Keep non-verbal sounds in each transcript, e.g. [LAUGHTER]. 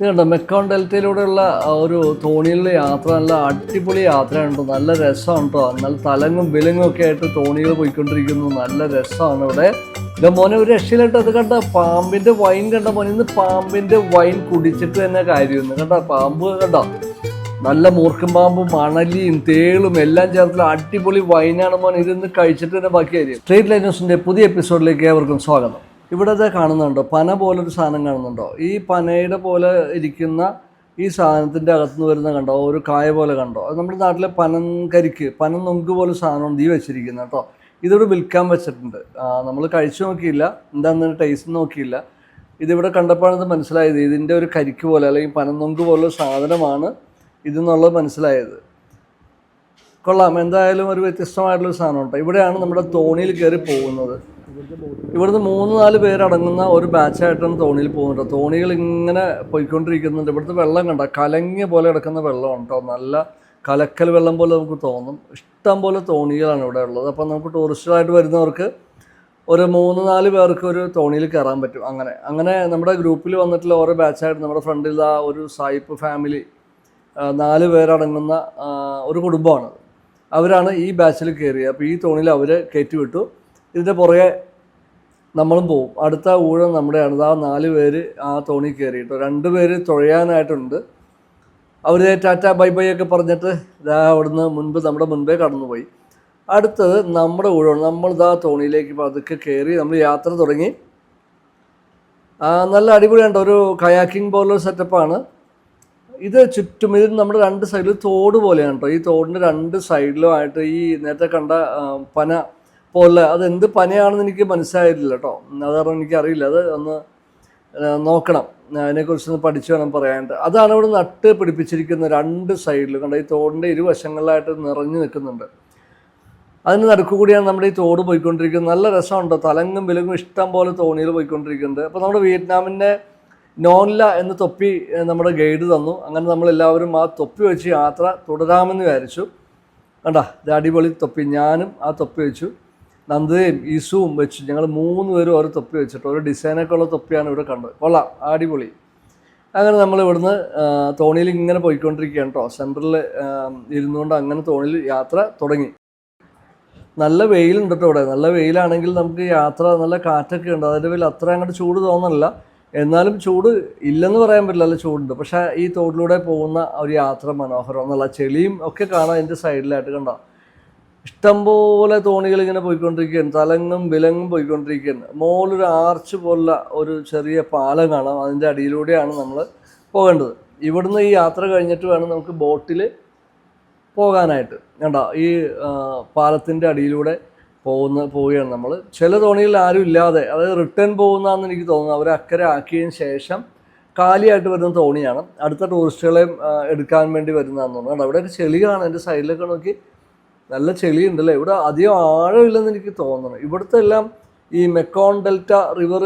ഇതുണ്ട്? മെക്കോൺ ഡെൽറ്റയിലൂടെയുള്ള ഒരു തോണിയിലെ യാത്ര നല്ല അടിപൊളി യാത്രയാണ് നല്ല രസമാണ് കേട്ടോ നല്ല തലങ്ങും വിലങ്ങും ഒക്കെ ആയിട്ട് തോണികൾ പോയിക്കൊണ്ടിരിക്കുന്നു. നല്ല രസമാണ് ഇവിടെ. ഇല്ല മോനെ ഒരു രക്ഷയിലായിട്ട് അത് കണ്ട പാമ്പിന്റെ വൈൻ കണ്ട മോനെ ഇന്ന് പാമ്പിന്റെ വൈൻ കുടിച്ചിട്ട് തന്നെ കാര്യമൊന്നും കണ്ട പാമ്പ് കണ്ട. നല്ല മൂർക്കും പാമ്പും മണലിയും തേളും എല്ലാം ചേർത്തുള്ള അടിപൊളി വൈനാണ് മോനെ. ഇതിന്ന് കഴിച്ചിട്ട് തന്നെ ബാക്കി കാര്യം. സ്ട്രീറ്റ് ലൈറ്റ് ന്യൂസിന്റെ പുതിയ എപ്പിസോഡിലേക്ക് ഏവർക്കും സ്വാഗതം. ഇവിടെ ഇത് കാണുന്നുണ്ടോ? പന പോലൊരു സാധനം കാണുന്നുണ്ടോ? ഈ പനയുടെ പോലെ ഇരിക്കുന്ന ഈ സാധനത്തിന്റെ അകത്തുനിന്ന് വരുന്ന കണ്ടോ? ഒരു കായ പോലെ കണ്ടോ? അത് നമ്മുടെ നാട്ടിലെ പനങ്കരിക്ക് പനം നൊങ്ക് പോലെ സാധനം ഈ വെച്ചിരിക്കുന്നത് കേട്ടോ. ഇതിവിടെ വിൽക്കാൻ വെച്ചിട്ടുണ്ട്. നമ്മൾ കഴിച്ചു നോക്കിയില്ല. എന്താണെന്ന് ടേസ്റ്റ് നോക്കിയില്ല. ഇതിവിടെ കണ്ടപ്പോഴാണ് ഇത് മനസ്സിലായത്. ഇതിന്റെ ഒരു കരിക്ക് പോലെ അല്ലെങ്കിൽ പനനൊങ്ക് പോലുള്ള സാധനമാണ് ഇതെന്നുള്ളത് മനസ്സിലായത്. കൊള്ളാം. എന്തായാലും ഒരു വ്യത്യസ്തമായിട്ടുള്ള സാധനം കേട്ടോ. ഇവിടെയാണ് നമ്മുടെ തോണിയിൽ കയറി പോകുന്നത്. ഇവിടുന്ന് മൂന്ന് നാല് പേരടങ്ങുന്ന ഒരു ബാച്ചായിട്ടാണ് തോണിയിൽ പോകുന്നത് തോണികൾ ഇങ്ങനെ പോയിക്കൊണ്ടിരിക്കുന്നുണ്ട്. ഇവിടുത്തെ വെള്ളം കണ്ട? കലങ്ങിയ പോലെ കിടക്കുന്ന വെള്ളമാണ് കേട്ടോ. നല്ല കലക്കൽ വെള്ളം പോലെ നമുക്ക് തോന്നും. ഇഷ്ടം പോലെ തോണികളാണ് ഇവിടെ ഉള്ളത്. അപ്പം നമുക്ക് ടൂറിസ്റ്റുകളായിട്ട് വരുന്നവർക്ക് ഒരു മൂന്ന് നാല് പേർക്ക് ഒരു തോണിയിൽ കയറാൻ പറ്റും. അങ്ങനെ. അങ്ങനെ നമ്മുടെ ഗ്രൂപ്പിൽ വന്നിട്ടുള്ള ഓരോ ബാച്ചായിട്ട് നമ്മുടെ ഫ്രണ്ടിൽ ആ ഒരു സായിപ്പ് ഫാമിലി നാല് പേരടങ്ങുന്ന ഒരു കുടുംബമാണ്. അവരാണ് ഈ ബാച്ചിൽ കയറിയത്. അപ്പോൾ ഈ തോണിയിൽ അവർ കയറ്റി വിട്ടു ഇതിന്റെ പുറകെ നമ്മളും പോവും. അടുത്ത ഊഴം നമ്മുടെയാണ്. ആ നാല് പേര് ആ തോണി കയറിയിട്ട്. രണ്ട് പേര് തുഴയാനായിട്ടുണ്ട്. അവർ ടാറ്റ ബൈ ബൈ ഒക്കെ പറഞ്ഞിട്ട് ഇതാ അവിടുന്ന് മുൻപ് നമ്മുടെ മുൻപേ കടന്നുപോയി. അടുത്തത് നമ്മുടെ ഊഴമാണ്. നമ്മൾ ഇതാ തോണിയിലേക്ക് പതുക്കെ കയറി നമ്മൾ യാത്ര തുടങ്ങി. നല്ല അടിപൊളിയുണ്ട്. ഒരു കയാക്കിംഗ് പോലുള്ള സെറ്റപ്പാണ് ഇത് ചുറ്റും ഇത് നമ്മുടെ രണ്ട് സൈഡിൽ തോട് പോലെയാണ് കേട്ടോ. ഈ തോടിന്റെ രണ്ട് സൈഡിലുമായിട്ട് ഈ നേരത്തെ കണ്ട പന പോലെ അത് എന്ത് പനയാണെന്ന് എനിക്ക് മനസ്സിലായിട്ടില്ല കേട്ടോ. അത് കാരണം എനിക്കറിയില്ല അത് ഒന്ന് നോക്കണം. അതിനെക്കുറിച്ച് ഒന്ന് പഠിച്ചു വേണം പറയാനായിട്ട്. അതാണ് ഇവിടെ നട്ട് പിടിപ്പിച്ചിരിക്കുന്ന രണ്ട് സൈഡിൽ. കണ്ട ഈ തോടിന്റെ ഇരുവശങ്ങളിലായിട്ട് നിറഞ്ഞു നിൽക്കുന്നുണ്ട്. അതിന് നടുക്ക് കൂടിയാണ് നമ്മുടെ ഈ തോട് പോയിക്കൊണ്ടിരിക്കുന്നത്. നല്ല രസമുണ്ട്. തലങ്ങും വിലങ്ങും ഇഷ്ടം പോലെ തോണിയിൽ പോയിക്കൊണ്ടിരിക്കുന്നുണ്ട്. അപ്പോൾ നമ്മുടെ വിയറ്റ്നാമിന്റെ നോൻല എന്ന തൊപ്പി നമ്മുടെ ഗൈഡ് തന്നു. അങ്ങനെ നമ്മളെല്ലാവരും ആ തൊപ്പി വെച്ച് യാത്ര തുടരാമെന്ന് വിചാരിച്ചു. കണ്ട ഇത് അടിപൊളി തൊപ്പി. ഞാനും ആ തൊപ്പി വെച്ചു. നന്ദയും ഈസുവും വെച്ച് ഞങ്ങൾ മൂന്ന് പേരും ഓരോ തൊപ്പി വെച്ചിട്ട് ഓരോ ഡിസൈനൊക്കെ ഉള്ള തൊപ്പിയാണ് ഇവിടെ കണ്ടത്. കൊള്ളാം അടിപൊളി. അങ്ങനെ നമ്മൾ ഇവിടുന്ന് തോണിയിൽ ഇങ്ങനെ പോയിക്കൊണ്ടിരിക്കുകയാണ് കേട്ടോ സെന്ററിൽ ഇരുന്നുകൊണ്ട് അങ്ങനെ തോണിയിൽ യാത്ര തുടങ്ങി. നല്ല വെയിലുണ്ട് കേട്ടോ ഇവിടെ. നല്ല വെയിലാണെങ്കിൽ നമുക്ക് യാത്ര നല്ല കാറ്റൊക്കെ ഉണ്ട്. അതിന്റെ പേരിൽ അത്ര അങ്ങോട്ട് ചൂട് തോന്നണില്ല. എന്നാലും ചൂട് ഇല്ലെന്ന് പറയാൻ പറ്റില്ല നല്ല ചൂടുണ്ട്. പക്ഷേ ഈ തോട്ടിലൂടെ പോകുന്ന ഒരു യാത്ര മനോഹരം. എന്നുള്ള ചെളിയും ഒക്കെ കാണാം അതിന്റെ സൈഡിലായിട്ട് കണ്ടോ. ഇഷ്ടംപോലെ തോണികൾ ഇങ്ങനെ പോയിക്കൊണ്ടിരിക്കുകയാണ്. തലങ്ങും വിലങ്ങും പോയിക്കൊണ്ടിരിക്കുകയാണ്. മുകളിലൊരു ആർച്ച് പോലുള്ള ഒരു ചെറിയ പാലം കാണാം. അതിന്റെ അടിയിലൂടെയാണ് നമ്മൾ പോകേണ്ടത്. ഇവിടുന്ന് ഈ യാത്ര കഴിഞ്ഞിട്ട് വേണം നമുക്ക് ബോട്ടിൽ പോകാനായിട്ട്. കണ്ടോ? ഈ പാലത്തിന്റെ അടിയിലൂടെ പോകുന്ന പോവുകയാണ് നമ്മൾ ചില തോണികളിൽ ആരും ഇല്ലാതെ അതായത് റിട്ടേൺ പോകുന്നതെന്ന് എനിക്ക് തോന്നുന്നു. അവരെ അക്കരെ ആക്കിയതിന് ശേഷം കാലിയായിട്ട് വരുന്ന തോണിയാണ്. അടുത്ത ടൂറിസ്റ്റുകളെയും എടുക്കാൻ വേണ്ടി വരുന്നതെന്ന് തോന്നുന്നു. അവിടെ അവിടെയൊക്കെ ചെളിയാണ്. എന്റെ സൈഡിലൊക്കെ നോക്കി നല്ല ചെളിയുണ്ടല്ലേ? ഇവിടെ അധികം ആഴമില്ലെന്ന് എനിക്ക് തോന്നുന്നു. ഇവിടുത്തെ എല്ലാം ഈ മെക്കോൺ ഡെൽറ്റ റിവർ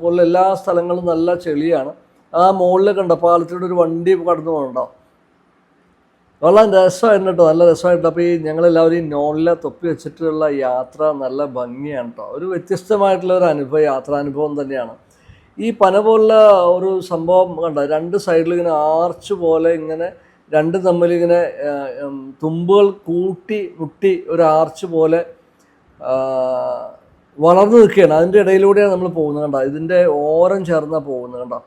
പോലുള്ള എല്ലാ സ്ഥലങ്ങളും നല്ല ചെളിയാണ്. ആ മുകളിൽ കണ്ട? പാലത്തിലൂടെ ഒരു വണ്ടി കടന്നു പോകണ്ടോ വളരെ രസമായിരുന്നു കേട്ടോ. നല്ല രസമായിട്ട് അപ്പോൾ ഈ ഞങ്ങളെല്ലാവരും നോണിലെ തൊപ്പി വെച്ചിട്ടുള്ള യാത്ര നല്ല ഭംഗിയാണ് കേട്ടോ. ഒരു വ്യത്യസ്തമായിട്ടുള്ള ഒരു അനുഭവം യാത്രാനുഭവം തന്നെയാണ്. ഈ പന പോലുള്ള ഒരു സംഭവം കണ്ട? രണ്ട് സൈഡിൽ ഇങ്ങനെ ആർച്ച് പോലെ ഇങ്ങനെ രണ്ടും തമ്മിൽ ഇങ്ങനെ തുമ്പുകൾ കൂട്ടി മുട്ടി ഒരു ആർച്ച് പോലെ വളർന്നു നിൽക്കുകയാണ്. അതിന്റെ ഇടയിലൂടെയാണ് നമ്മൾ പോകുന്നത് കണ്ടോ? ഇതിന്റെ ഓരം ചേർന്നാണ് പോകുന്നത് കണ്ടോ?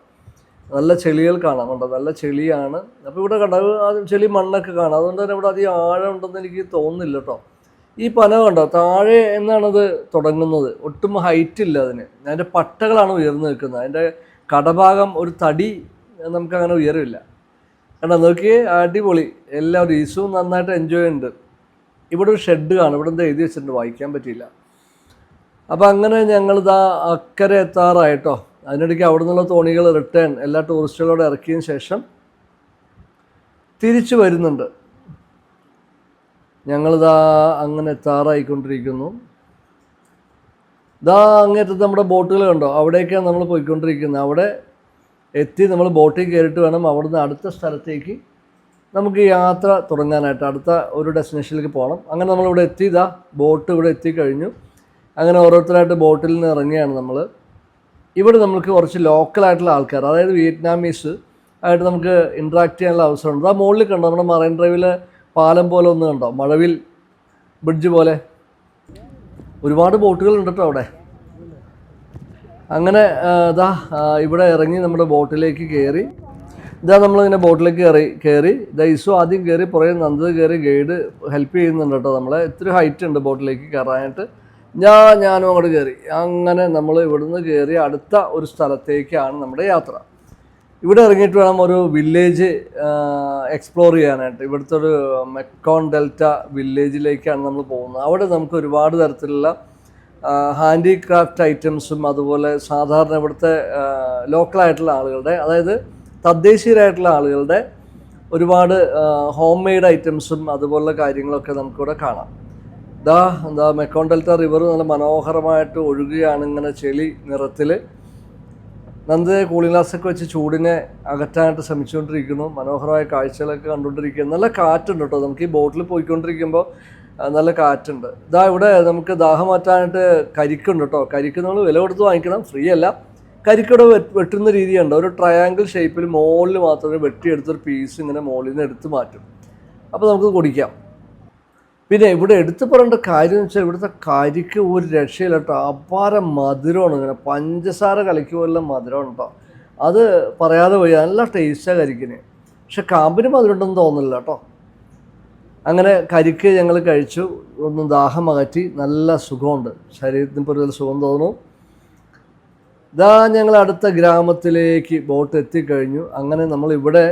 നല്ല ചെളികൾ കാണാം കണ്ടോ? നല്ല ചെളിയാണ്. അപ്പോൾ ഇവിടെ കണ്ടോ ആ ചെളി മണ്ണൊക്കെ കാണാം. അതുകൊണ്ട് തന്നെ ഇവിടെ അധികം ആഴം ഉണ്ടെന്ന് എനിക്ക് തോന്നുന്നില്ല കേട്ടോ. ഈ പന കണ്ടോ താഴെ എന്നാണത് തുടങ്ങുന്നത്? ഒട്ടും ഹൈറ്റ് ഇല്ല അതിന്. അതിന്റെ പട്ടകളാണ് ഉയർന്നു നിൽക്കുന്നത്. അതിന്റെ കടഭാഗം ഒരു തടി നമുക്കങ്ങനെ ഉയരമില്ല. കണ്ടോ നോക്കിയേ അടിപൊളി. എല്ലാവരും ഈസും നന്നായിട്ട് എൻജോയ് ഉണ്ട് ഇവിടെ ഒരു ഷെഡ് കാണും. ഇവിടെ എന്താ എഴുതി വെച്ചിട്ടുണ്ട്? വായിക്കാൻ പറ്റിയില്ല. അപ്പോൾ അങ്ങനെ ഞങ്ങൾ ഞങ്ങളിതാ അക്കരെ എത്താറായിട്ടോ. അതിനിടയ്ക്ക് അവിടെ നിന്നുള്ള തോണികൾ റിട്ടേൺ എല്ലാ ടൂറിസ്റ്റുകളോട് ഇറക്കിയതിന് ശേഷം തിരിച്ചു വരുന്നുണ്ട്. ഞങ്ങളിതാ അങ്ങനെ എത്താറായിക്കൊണ്ടിരിക്കുന്നു. ഇതാ അങ്ങേറ്റത്ത് നമ്മുടെ ബോട്ടുകൾ കണ്ടോ? അവിടേക്കാണ് നമ്മൾ പോയിക്കൊണ്ടിരിക്കുന്നത്. അവിടെ എത്തി നമ്മൾ ബോട്ടിൽ കയറിയിട്ട് വേണം അവിടുന്ന് അടുത്ത സ്ഥലത്തേക്ക് നമുക്ക് യാത്ര തുടങ്ങാനായിട്ട് അടുത്ത ഒരു ഡെസ്റ്റിനേഷനിലേക്ക് പോകണം. അങ്ങനെ നമ്മളിവിടെ എത്തി ഇതാ ബോട്ട് ഇവിടെ എത്തിക്കഴിഞ്ഞു അങ്ങനെ ഓരോരുത്തരായിട്ട് ബോട്ടിൽ നിന്ന് ഇറങ്ങിയാണ് നമ്മൾ. ഇവിടെ നമുക്ക് കുറച്ച് ലോക്കലായിട്ടുള്ള ആൾക്കാർ അതായത് വിയറ്റ്നാമീസ് ആയിട്ട് നമുക്ക് ഇൻട്രാക്ട് ചെയ്യാനുള്ള അവസരമുണ്ട്. ആ മുകളിൽ കണ്ടോ നമ്മുടെ മറൈൻ ഡ്രൈവിലെ പാലം പോലെ ഒന്ന് കണ്ടോ? മഴവിൽ ബ്രിഡ്ജ് പോലെ. ഒരുപാട് ബോട്ടുകൾ ഉണ്ട് കേട്ടോ അവിടെ. അങ്ങനെ ഇതാ ഇവിടെ ഇറങ്ങി നമ്മുടെ ബോട്ടിലേക്ക് കയറി. ഇതാ നമ്മളിങ്ങനെ ബോട്ടിലേക്ക് കയറി കയറി. ഇതാ ഇസു ആദ്യം കയറി പുറകെ നന്ദത് കയറി ഗൈഡ് ഹെൽപ്പ് ചെയ്യുന്നുണ്ട് കേട്ടോ നമ്മളെ. ഇത്തിരി ഹൈറ്റ് ഉണ്ട് ബോട്ടിലേക്ക് കയറാനായിട്ട്. ഞാൻ ഞാനും അങ്ങോട്ട് കയറി. അങ്ങനെ നമ്മൾ ഇവിടുന്ന് കയറി അടുത്ത ഒരു സ്ഥലത്തേക്കാണ് നമ്മുടെ യാത്ര. ഇവിടെ ഇറങ്ങിയിട്ട് വേണം ഒരു വില്ലേജ് എക്സ്പ്ലോർ ചെയ്യാനായിട്ട്. ഇവിടുത്തെ ഒരു മെക്കോൺ ഡെൽറ്റ വില്ലേജിലേക്കാണ് നമ്മൾ പോകുന്നത്. അവിടെ നമുക്ക് ഒരുപാട് തരത്തിലുള്ള ഹാൻഡിക്രാഫ്റ്റ് ഐറ്റംസും അതുപോലെ സാധാരണ ഇവിടുത്തെ ലോക്കലായിട്ടുള്ള ആളുകളുടെ അതായത് തദ്ദേശീയരായിട്ടുള്ള ആളുകളുടെ ഒരുപാട് ഹോം മെയ്ഡ് ഐറ്റംസും അതുപോലുള്ള കാര്യങ്ങളൊക്കെ നമുക്കിവിടെ കാണാം. ദാ എന്താ മെക്കോൺ ഡെൽറ്റ റിവർ നല്ല മനോഹരമായിട്ട് ഒഴുകുകയാണ് ഇങ്ങനെ ചെളി നിറത്തിൽ നന്ദ കൂളിംഗ് ഗ്ലാസ്സൊക്കെ വെച്ച് ചൂടിനെ അകറ്റാനായിട്ട് ശ്രമിച്ചുകൊണ്ടിരിക്കുന്നു. മനോഹരമായ കാഴ്ചകളൊക്കെ കണ്ടുകൊണ്ടിരിക്കുന്നു. നല്ല കാറ്റുണ്ട് കേട്ടോ. നമുക്ക് ഈ ബോട്ടിൽ പോയിക്കൊണ്ടിരിക്കുമ്പോൾ നല്ല കാറ്റുണ്ട്. ഇതാ ഇവിടെ നമുക്ക് ദാഹം മാറ്റാനായിട്ട് കരിക്കുണ്ട് കേട്ടോ കരിക്ക് നമ്മൾ വില കൊടുത്ത് വാങ്ങിക്കണം. ഫ്രീ അല്ല. കരിക്കവിടെ വെട്ടുന്ന രീതിയുണ്ട്. ഒരു ട്രയാങ്കിൾ ഷേപ്പിൽ മുകളിൽ മാത്രമേ വെട്ടിയെടുത്തൊരു പീസ് ഇങ്ങനെ മുകളിൽ നിന്ന് എടുത്ത് മാറ്റും. അപ്പോൾ നമുക്ക് കുടിക്കാം. പിന്നെ ഇവിടെ എടുത്തു പറയേണ്ട കാര്യം എന്ന് വെച്ചാൽ ഇവിടുത്തെ കരിക്ക് ഒരു രക്ഷയില്ല കേട്ടോ അപാര മധുരമാണ് ഇങ്ങനെ. പഞ്ചസാര കലക്കി പോലെ മധുരമാണ് കേട്ടോ അത് പറയാതെ പോയി നല്ല ടേസ്റ്റാണ് കരിക്കിന്. പക്ഷെ കാമ്പിന് മധുരം ഉണ്ടെന്ന് തോന്നുന്നില്ല കേട്ടോ അങ്ങനെ കരിക്ക് ഞങ്ങൾ കഴിച്ചു. ഒന്ന് ദാഹം അകറ്റി നല്ല സുഖമുണ്ട്. ശരീരത്തിന് ഒരു സുഖം തോന്നുന്നു. ഇതാ ഞങ്ങൾ അടുത്ത ഗ്രാമത്തിലേക്ക് ബോട്ട് എത്തിക്കഴിഞ്ഞു. അങ്ങനെ നമ്മൾ ഇവിടെ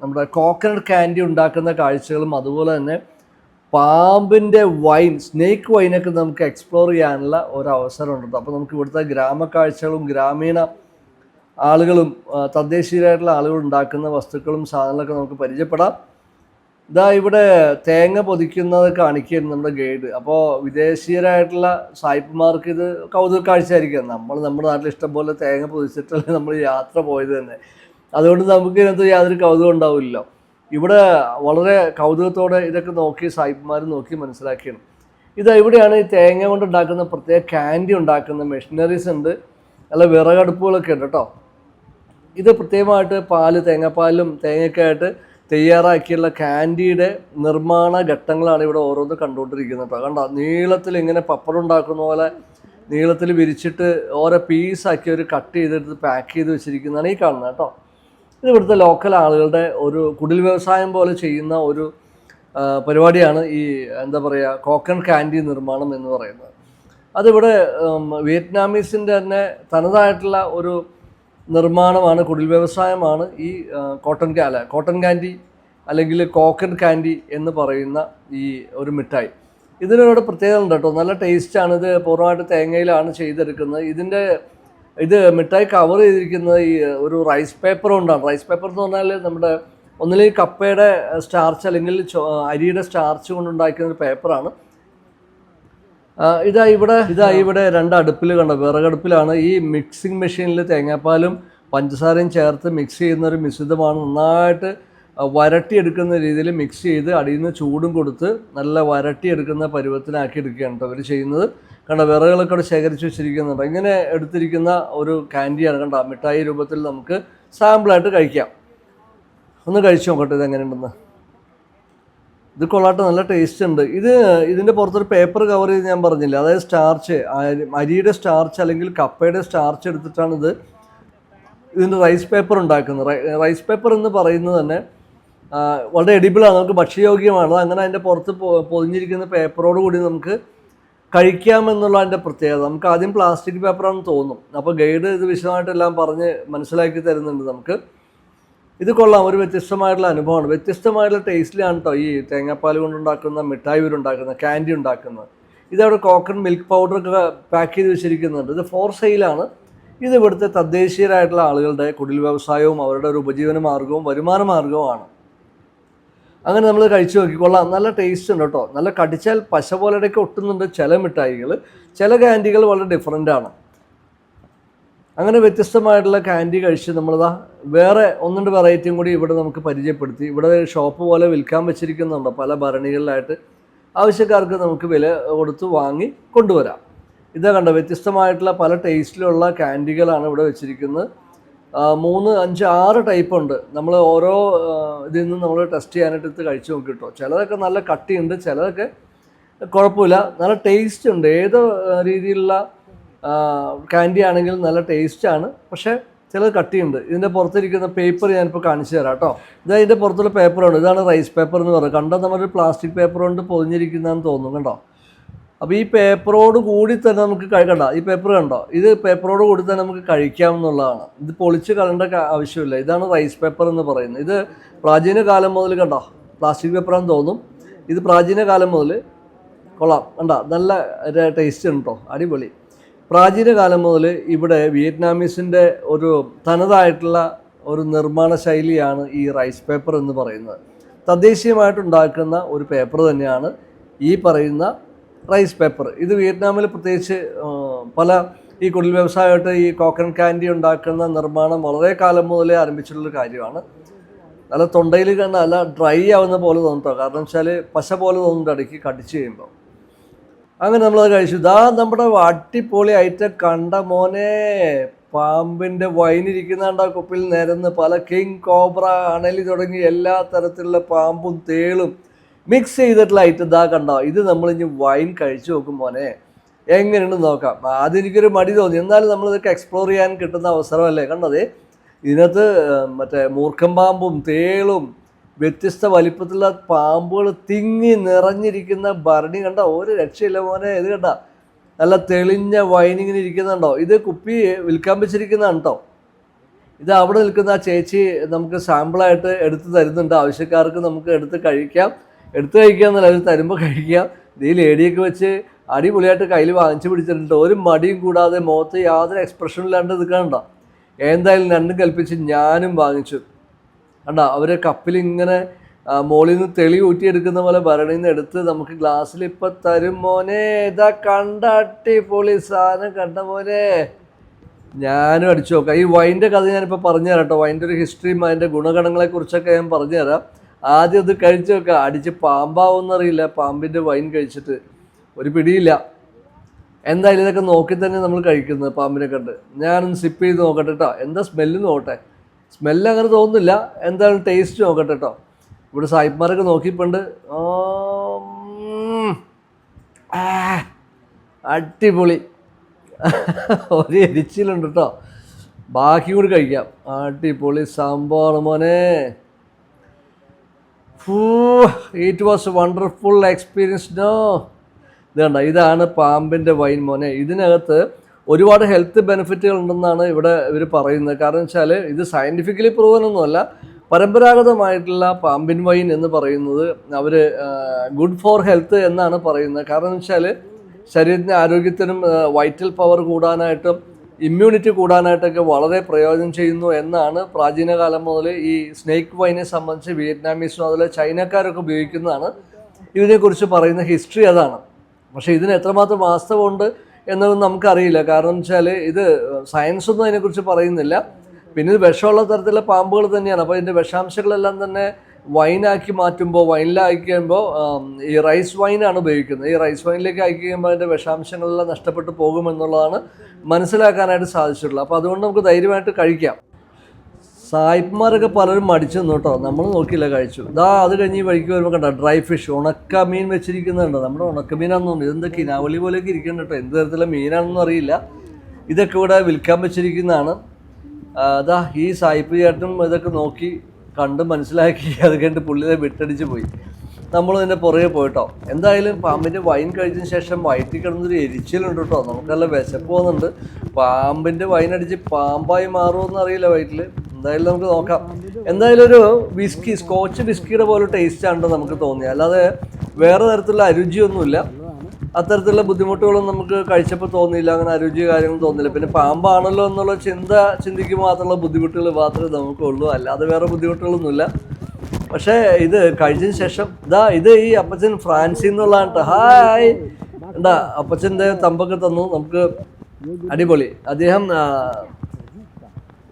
നമ്മുടെ കോക്കനട്ട് കാൻഡി ഉണ്ടാക്കുന്ന കാഴ്ചകളും അതുപോലെ തന്നെ പാമ്പിന്റെ വൈൻ സ്നേക്ക് വൈനൊക്കെ നമുക്ക് എക്സ്പ്ലോർ ചെയ്യാനുള്ള ഒരു അവസരമുണ്ട്. അപ്പോൾ നമുക്ക് ഇവിടുത്തെ ഗ്രാമക്കാഴ്ചകളും ഗ്രാമീണ ആളുകളും തദ്ദേശീയരായിട്ടുള്ള ആളുകൾ ഉണ്ടാക്കുന്ന വസ്തുക്കളും സാധനങ്ങളൊക്കെ നമുക്ക് പരിചയപ്പെടാം. ഇതാ ഇവിടെ തേങ്ങ പൊതിക്കുന്നത് കാണിക്കുകയായിരുന്നു നമ്മുടെ ഗൈഡ്. അപ്പോൾ വിദേശീയരായിട്ടുള്ള സായിപ്പുമാർക്ക് ഇത് കൗതുക കാഴ്ചയായിരിക്കും നമ്മൾ നമ്മുടെ നാട്ടിൽ ഇഷ്ടം പോലെ തേങ്ങ പൊതിച്ചിട്ടല്ലേ നമ്മൾ യാത്ര പോയത് തന്നെ. അതുകൊണ്ട് നമുക്ക് ഇതിനകത്ത് യാതൊരു കൗതുകം ഉണ്ടാവില്ലല്ലോ. ഇവിടെ വളരെ കൗതുകത്തോടെ ഇതൊക്കെ നോക്കി സായിപ്പുമാർ നോക്കി മനസ്സിലാക്കിയാണ്. ഇതാ ഇവിടെയാണ് ഈ തേങ്ങ കൊണ്ട് ഉണ്ടാക്കുന്ന പ്രത്യേക ക്യാൻഡി ഉണ്ടാക്കുന്ന മെഷീനറീസ് ഉണ്ട്. അല്ല വിറകടുപ്പുകളൊക്കെ ഉണ്ട് കേട്ടോ. ഇത് പ്രത്യേകമായിട്ട് പാൽ തേങ്ങാപ്പാലും തേങ്ങയൊക്കെ ആയിട്ട് തയ്യാറാക്കിയുള്ള കാൻഡിയുടെ നിർമ്മാണ ഘട്ടങ്ങളാണ് ഇവിടെ ഓരോന്ന് കണ്ടുകൊണ്ടിരിക്കുന്നത്. കേട്ടോ കണ്ടോ നീളത്തിൽ ഇങ്ങനെ പപ്പടം ഉണ്ടാക്കുന്ന പോലെ നീളത്തിൽ വിരിച്ചിട്ട് ഓരോ പീസാക്കി ഒരു കട്ട് ചെയ്തെടുത്ത് പാക്ക് ചെയ്ത് വെച്ചിരിക്കുന്നതാണ് ഈ കാണുന്നത് കേട്ടോ. ഇത് ഇവിടുത്തെ ലോക്കൽ ആളുകളുടെ ഒരു കുടിൽ വ്യവസായം പോലെ ചെയ്യുന്ന ഒരു പരിപാടിയാണ് ഈ എന്താ പറയുക കോക്കൺ കാൻഡി നിർമ്മാണം എന്ന് പറയുന്നത്. അതിവിടെ വിയറ്റ്നാമീസിന്റെ തന്നെ തനതായിട്ടുള്ള ഒരു നിർമ്മാണമാണ് കുടിൽ വ്യവസായമാണ് ഈ കോട്ടൺ അല്ല കോട്ടൺ കാൻഡി അല്ലെങ്കിൽ കോക്കൺ കാൻഡി എന്ന് പറയുന്ന ഈ ഒരു മിഠായി. ഇതിനൊരു പ്രത്യേകത ഉണ്ട് കേട്ടോ. നല്ല ടേസ്റ്റാണ് ഇത് പൂർണമായിട്ട് തേങ്ങയിലാണ് ചെയ്തെടുക്കുന്നത്. ഇതിന്റെ ഇത് മിഠായി കവർ ചെയ്തിരിക്കുന്നത് ഈ ഒരു റൈസ് പേപ്പർ കൊണ്ടാണ്. റൈസ് പേപ്പർ എന്ന് പറഞ്ഞാൽ നമ്മുടെ ഒന്നിലേ കപ്പയുടെ സ്റ്റാർച്ച് അല്ലെങ്കിൽ അരിയുടെ സ്റ്റാർച്ച് കൊണ്ടുണ്ടാക്കുന്ന ഒരു പേപ്പറാണ് ഇതാ ഇവിടെ ഇതാ ഇവിടെ രണ്ട് അടുപ്പിൽ കണ്ട? വിറകടുപ്പിലാണ്. ഈ മിക്സിംഗ് മെഷീനിൽ തേങ്ങാപ്പാലും പഞ്ചസാരയും ചേർത്ത് മിക്സ് ചെയ്യുന്ന ഒരു മിശ്രിതമാണ്. നന്നായിട്ട് വരട്ടിയെടുക്കുന്ന രീതിയിൽ മിക്സ് ചെയ്ത് അടിയിൽ നിന്ന് ചൂടും കൊടുത്ത് നല്ല വരട്ടിയെടുക്കുന്ന പരുവത്തിനാക്കി എടുക്കുകയാണ് കേട്ടോ അവർ ചെയ്യുന്നത്. കണ്ട? വിറകുകളൊക്കെ അവിടെ ശേഖരിച്ച് വെച്ചിരിക്കുന്നുണ്ട്. ഇങ്ങനെ എടുത്തിരിക്കുന്ന ഒരു കാൻഡിയാണ് കണ്ട? മിഠായി രൂപത്തിൽ നമുക്ക് സാമ്പിളായിട്ട് കഴിക്കാം. ഒന്ന് കഴിച്ചു നോക്കട്ടെ ഇത് എങ്ങനെയുണ്ടെന്ന് ഇത് കൊള്ളാട്ടെ നല്ല ടേസ്റ്റ് ഉണ്ട്. ഇത് ഇതിന്റെ പുറത്തൊരു പേപ്പർ കവർ ചെയ്ത് ഞാൻ പറഞ്ഞില്ല? അതായത് സ്റ്റാർച്ച് അരിയുടെ സ്റ്റാർച്ച് അല്ലെങ്കിൽ കപ്പയുടെ സ്റ്റാർച്ച് എടുത്തിട്ടാണ് ഇത് ഇതിന്റെ റൈസ് പേപ്പർ ഉണ്ടാക്കുന്നത് റൈസ് പേപ്പർ എന്ന് പറയുന്നത് തന്നെ വളരെ എഡിബിളാണ് നമുക്ക് ഭക്ഷ്യയോഗ്യമാണ്. അങ്ങനെ അതിന്റെ പുറത്ത് പൊതിഞ്ഞിരിക്കുന്ന പേപ്പറോട് കൂടി നമുക്ക് കഴിക്കാമെന്നുള്ള അതിന്റെ പ്രത്യേകത. നമുക്ക് ആദ്യം പ്ലാസ്റ്റിക് പേപ്പറാണെന്ന് തോന്നും. അപ്പോൾ ഗൈഡ് ഇത് വിശദമായിട്ടെല്ലാം പറഞ്ഞ് മനസ്സിലാക്കി തരുന്നുണ്ട് നമുക്ക്. ഇത് കൊള്ളാം. ഒരു വ്യത്യസ്തമായിട്ടുള്ള അനുഭവമാണ്. വ്യത്യസ്തമായിട്ടുള്ള ടേസ്റ്റിലാണ് കേട്ടോ ഈ തേങ്ങാപ്പാൽ കൊണ്ടുണ്ടാക്കുന്ന മിഠായി ഉണ്ടാക്കുന്നത് ക്യാൻഡി ഉണ്ടാക്കുന്നത് ഇതവിടെ കോക്കൺ മിൽക്ക് ഒക്കെ പാക്ക് ചെയ്ത് വെച്ചിരിക്കുന്നുണ്ട്. ഇത് ഫോർ സെയിലാണ് ഇത് ഇവിടുത്തെ തദ്ദേശീയരായിട്ടുള്ള ആളുകളുടെ കുടിൽ വ്യവസായവും അവരുടെ ഒരു ഉപജീവന മാർഗവും വരുമാന മാർഗവുമാണ് അങ്ങനെ നമ്മൾ കഴിച്ചു നോക്കിക്കൊള്ളാം നല്ല ടേസ്റ്റ് ഉണ്ട് കേട്ടോ നല്ല കടിച്ചാൽ പശ പോലെയൊക്കെ ഒട്ടുന്നുണ്ട് ചില മിഠായികൾ ചില ക്യാൻഡികൾ വളരെ ഡിഫറെന്റ് ആണ്. അങ്ങനെ വ്യത്യസ്തമായിട്ടുള്ള ക്യാൻഡി കഴിച്ച് നമ്മളിതാ വേറെ ഒന്നുണ്ട് വെറൈറ്റിയും കൂടി ഇവിടെ നമുക്ക് പരിചയപ്പെടുത്തി. ഇവിടെ ഷോപ്പ് പോലെ വിൽക്കാൻ വെച്ചിരിക്കുന്നുണ്ട്. പല ഭരണികളിലായിട്ട് ആവശ്യക്കാർക്ക് നമുക്ക് വില കൊടുത്ത് വാങ്ങി കൊണ്ടുവരാം. ഇതാ കണ്ട വ്യത്യസ്തമായിട്ടുള്ള പല ടേസ്റ്റിലുള്ള കാൻഡികളാണ് ഇവിടെ വെച്ചിരിക്കുന്നത്. മൂന്ന് അഞ്ച് ആറ് ടൈപ്പ് ഉണ്ട്. നമ്മൾ ഓരോ ഇതിൽ നിന്നും നമ്മൾ ടെസ്റ്റ് ചെയ്യാനായിട്ട് ഇത് കഴിച്ചു നോക്കി കേട്ടോ ചിലതൊക്കെ നല്ല കട്ടിയുണ്ട് ചിലതൊക്കെ കുഴപ്പമില്ല. നല്ല ടേസ്റ്റ് ഉണ്ട്. ഏത് രീതിയിലുള്ള കാൻഡി ആണെങ്കിൽ നല്ല ടേസ്റ്റാണ് പക്ഷേ ചിലത് കട്ടിയുണ്ട് ഇതിന്റെ പുറത്തിരിക്കുന്ന പേപ്പർ ഞാനിപ്പോൾ കാണിച്ചു തരാം കേട്ടോ ഇത് അതിന്റെ പുറത്തുള്ള പേപ്പറുണ്ട് ഇതാണ് റൈസ് പേപ്പർ എന്ന് പറയുന്നത് കണ്ടാൽ നമ്മളൊരു പ്ലാസ്റ്റിക് പേപ്പർ കൊണ്ട് പൊതിഞ്ഞിരിക്കുന്നതെന്ന് തോന്നും കണ്ടോ? അപ്പോൾ ഈ പേപ്പറോട് കൂടി തന്നെ നമുക്ക് കഴിക്കണ്ട ഈ പേപ്പർ കണ്ടോ? ഇത് പേപ്പറോട് കൂടി തന്നെ നമുക്ക് കഴിക്കാം എന്നുള്ളതാണ്. ഇത് പൊളിച്ച് കളണ്ട ആവശ്യമില്ല. ഇതാണ് റൈസ് പേപ്പർ എന്ന് പറയുന്നത്. ഇത് പ്രാചീന കാലം മുതൽ കണ്ടോ? പ്ലാസ്റ്റിക് പേപ്പറാന്ന് തോന്നും. ഇത് പ്രാചീന കാലം മുതൽ കൊള്ളാം. കണ്ട? നല്ല ടേസ്റ്റ് ഉണ്ട് അടിപൊളി. പ്രാചീന കാലം മുതൽ ഇവിടെ വിയറ്റ്നാമീസിന്റെ ഒരു തനതായിട്ടുള്ള ഒരു നിർമ്മാണ ശൈലിയാണ് ഈ റൈസ് പേപ്പർ എന്ന് പറയുന്നത്. തദ്ദേശീയമായിട്ടുണ്ടാക്കുന്ന ഒരു പേപ്പർ തന്നെയാണ് ഈ പറയുന്ന റൈസ് പേപ്പർ. ഇത് വിയറ്റ്നാമിൽ പ്രത്യേകിച്ച് പല ഈ കുടിൽ വ്യവസായമായിട്ട് ഈ കോക്കൻ കാൻഡി ഉണ്ടാക്കുന്ന നിർമ്മാണം വളരെ കാലം മുതലേ ആരംഭിച്ചിട്ടുള്ളൊരു കാര്യമാണ്. നല്ല തൊണ്ടയിൽ നല്ല ഡ്രൈ ആവുന്ന പോലെ തോന്നുട്ടോ. കാരണം വെച്ചാൽ പശ പോലെ തോന്നുന്നുണ്ട് ഇടയ്ക്ക് കടിച്ചു കഴിയുമ്പോൾ അങ്ങനെ നമ്മളത് കഴിച്ചു. ഇതാ നമ്മുടെ അടിപൊളി ഐറ്റം കണ്ട മോനെ വൈനിരിക്കുന്നുണ്ട് ആ കുപ്പിൽ നിരന്ന്. പല കിങ് കോബ്ര അണലി തുടങ്ങി എല്ലാ തരത്തിലുള്ള പാമ്പും തേളും മിക്സ് ചെയ്തിട്ടുള്ള ഐറ്റം ഇതാ കണ്ടോ? ഇത് നമ്മൾ ഇനി വൈൻ കഴിച്ചു നോക്കും മോനെ. എങ്ങനെയുണ്ട് നോക്കാം. ആദ്യം എനിക്കൊരു മടി തോന്നി. എന്നാലും നമ്മളിതൊക്കെ എക്സ്പ്ലോർ ചെയ്യാൻ കിട്ടുന്ന അവസരമല്ലേ? കണ്ടത് ഇതിനകത്ത് മറ്റേ മൂർഖം പാമ്പും തേളും വ്യത്യസ്ത വലിപ്പത്തിലുള്ള പാമ്പുകൾ തിങ്ങി നിറഞ്ഞിരിക്കുന്ന ഭരണി കണ്ട ഒരു രക്ഷയില്ല മോനെ ഇത് കണ്ട. നല്ല തെളിഞ്ഞ വൈനിങ്ങനെ ഇരിക്കുന്നുണ്ടോ? ഇത് കുപ്പി വിൽക്കാൻ വെച്ചിരിക്കുന്നതാണ് കേട്ടോ ഇത് അവിടെ നിൽക്കുന്ന ആ ചേച്ചി നമുക്ക് സാമ്പിളായിട്ട് എടുത്ത് തരുന്നുണ്ട്. ആവശ്യക്കാർക്ക് നമുക്ക് എടുത്ത് കഴിക്കാം. എടുത്ത് കഴിക്കുക എന്നല്ല അവർ തരുമ്പോൾ കഴിക്കാം. ഇത് ഈ ലേഡിയൊക്കെ വെച്ച് അടിപൊളിയായിട്ട് കയ്യിൽ വാങ്ങിച്ചു പിടിച്ചിട്ടുണ്ട് ഒരു മടിയും കൂടാതെ മുഖത്ത് യാതൊരു എക്സ്പ്രഷനും ഇല്ലാണ്ട് നിൽക്കാനുണ്ടോ എന്തായാലും രണ്ടും കൽപ്പിച്ച് ഞാനും വാങ്ങിച്ചു. കണ്ട അവരെ കപ്പിൽ ഇങ്ങനെ മോളിൽ നിന്ന് തെളി ഊറ്റിയെടുക്കുന്ന പോലെ ഭരണിയിൽ നിന്ന് എടുത്ത് നമുക്ക് ഗ്ലാസ്സിൽ ഇപ്പൊ തരും മോനെ. ഇതാ കണ്ട അടിപൊളി സാധനം കണ്ട മോനെ. ഞാനും അടിച്ചു നോക്കാം. ഈ വൈന്റെ കഥ ഞാനിപ്പോൾ പറഞ്ഞുതരാം കേട്ടോ. വൈന്റെ ഒരു ഹിസ്റ്ററിയും അതിന്റെ ഗുണഗണങ്ങളെ കുറിച്ചൊക്കെ ഞാൻ പറഞ്ഞുതരാം. ആദ്യം അത് കഴിച്ചു നോക്കാം. അടിച്ച് പാമ്പാവെന്നറിയില്ല. പാമ്പിന്റെ വൈൻ കഴിച്ചിട്ട് ഒരു പിടിയില്ല. എന്തായാലും ഇതൊക്കെ നോക്കി തന്നെ നമ്മൾ കഴിക്കുന്നത് പാമ്പിനെ കണ്ട്. ഞാനൊന്ന് സിപ്പ് ചെയ്ത് നോക്കട്ടെ കേട്ടോ. എന്താ സ്മെല്ല് നോക്കട്ടെ. സ്മെല്ല് അങ്ങനെ തോന്നുന്നില്ല. എന്തായാലും ടേസ്റ്റ് നോക്കട്ടെ കേട്ടോ ഇവിടെ സായിപ്പ്മാരൊക്കെ. ആ, അടിപൊളി. [LAUGHS] ഒരു എരിച്ചിലുണ്ട് കേട്ടോ ബാക്കി കൂടി കഴിക്കാം. അടിപൊളി സാമ്പാർ മോനെ. It was wonderful experience no ഇത് കണ്ട ഇതാണ് പാമ്പിന്റെ വൈൻ മോനെ. ഇതിനകത്ത് ഒരുപാട് ഹെൽത്ത് ബെനിഫിറ്റുകൾ ഉണ്ടെന്നാണ് ഇവിടെ ഇവർ പറയുന്നത്. കാരണം വെച്ചാൽ ഇത് സയന്റിഫിക്കലി പ്രൂവൻ ഒന്നുമല്ല. പരമ്പരാഗതമായിട്ടുള്ള പാമ്പിൻ വൈൻ എന്ന് പറയുന്നത് അവർ ഗുഡ് ഫോർ ഹെൽത്ത് എന്നാണ് പറയുന്നത്. കാരണം വെച്ചാൽ ശരീരത്തിന്റെ ആരോഗ്യത്തിനും വൈറ്റൽ പവർ കൂടാനായിട്ടും ഇമ്മ്യൂണിറ്റി കൂടാനായിട്ടൊക്കെ വളരെ പ്രയോജനം ചെയ്യുന്നു എന്നാണ് പ്രാചീന കാലം മുതൽ ഈ സ്നേക്ക് വൈനെ സംബന്ധിച്ച് വിയറ്റ്നാമീസും അതുപോലെ ചൈനക്കാരൊക്കെ ഉപയോഗിക്കുന്നതാണ്. ഇതിനെക്കുറിച്ച് പറയുന്ന ഹിസ്റ്ററി അതാണ്. പക്ഷേ ഇതിന് എത്രമാത്രം വാസ്തവമുണ്ട് എന്നതൊന്നും നമുക്കറിയില്ല. കാരണം വെച്ചാൽ ഇത് സയൻസ് ഒന്നും അതിനെക്കുറിച്ച് പറയുന്നില്ല. പിന്നെ ഇത് വിഷമുള്ള തരത്തിലുള്ള പാമ്പുകൾ തന്നെയാണ്. അപ്പോൾ ഇതിന്റെ വിഷാംശങ്ങളെല്ലാം തന്നെ വൈനാക്കി മാറ്റുമ്പോൾ വൈനിലാക്കി കഴിയുമ്പോൾ ഈ റൈസ് വൈനാണ് ഉപയോഗിക്കുന്നത്. ഈ റൈസ് വൈനിലേക്ക് ആക്കി കഴിയുമ്പോൾ അതിന്റെ വിഷാംശങ്ങളെല്ലാം നഷ്ടപ്പെട്ടു പോകുമെന്നുള്ളതാണ് മനസ്സിലാക്കാനായിട്ട് സാധിച്ചിട്ടുള്ളത്. അപ്പോൾ അതുകൊണ്ട് നമുക്ക് ധൈര്യമായിട്ട് കഴിക്കാം. സായിപ്പന്മാരൊക്കെ പലരും മടിച്ചു നിന്നു കേട്ടോ. നമ്മൾ നോക്കിയില്ല കഴിച്ചു. ഇതാ അത് കഴിഞ്ഞ് ഈ വഴിക്ക് വരുമ്പോൾ കണ്ട ഡ്രൈ ഫിഷ് ഉണക്ക മീൻ വെച്ചിരിക്കുന്നുണ്ട്. നമ്മുടെ ഉണക്ക മീനാണെന്ന് തോന്നുന്നു. ഇതെന്താ കിനാവലി പോലെയൊക്കെ ഇരിക്കുന്നുണ്ട് കേട്ടോ. എന്ത് തരത്തിലുള്ള മീനാണെന്നും അറിയില്ല. ഇതൊക്കെ ഇവിടെ വിൽക്കാൻ വെച്ചിരിക്കുന്നതാണ്. അതാ ഈ സായിപ്പ് ചേട്ടനും ഇതൊക്കെ നോക്കി കണ്ട് മനസ്സിലാക്കി. അത് കഴിഞ്ഞിട്ട് പുള്ളിയെ വിട്ടടിച്ച് പോയി. നമ്മൾ ഇതിന്റെ പുറകെ പോയിട്ടോ. എന്തായാലും പാമ്പിന്റെ വൈൻ കഴിച്ചതിന് ശേഷം വയറ്റിൽ കിടന്നൊരു എരിച്ചിലുണ്ട് കേട്ടോ. നമുക്കല്ല വിശപ്പ് പോകുന്നുണ്ട് പാമ്പിന്റെ വൈൻ അടിച്ച് പാമ്പായി മാറുമെന്ന് അറിയില്ല വയറ്റിൽ എന്തായാലും നമുക്ക് നോക്കാം. എന്തായാലും ഒരു വിസ്കി സ്കോച്ച് വിസ്കിയുടെ പോലെ ടേസ്റ്റ് ആണെന്ന് നമുക്ക് തോന്നി അല്ലാതെ വേറെ തരത്തിലുള്ള അരുചിയൊന്നുമില്ല. അത്തരത്തിലുള്ള ബുദ്ധിമുട്ടുകളും നമുക്ക് കഴിച്ചപ്പോൾ തോന്നിയില്ല. അങ്ങനെ അരുചി കാര്യങ്ങളും തോന്നില്ല പിന്നെ പാമ്പാണല്ലോ എന്നുള്ള ചിന്ത ചിന്തിക്കുമ്പോൾ മാത്രമുള്ള ബുദ്ധിമുട്ടുകൾ മാത്രമേ നമുക്കുള്ളൂ അല്ലാതെ വേറെ ബുദ്ധിമുട്ടുകളൊന്നുമില്ല. പക്ഷേ ഇത് കഴിച്ചതിന് ശേഷം ഇതാ ഇത് ഈ അപ്പച്ചൻ ഫ്രാൻസിൽ നിന്നുള്ളതാണ് ഹായ്. എന്താ അപ്പച്ചന്റെ തമ്പൊക്കെ തന്നു. നമുക്ക് അടിപൊളി. അദ്ദേഹം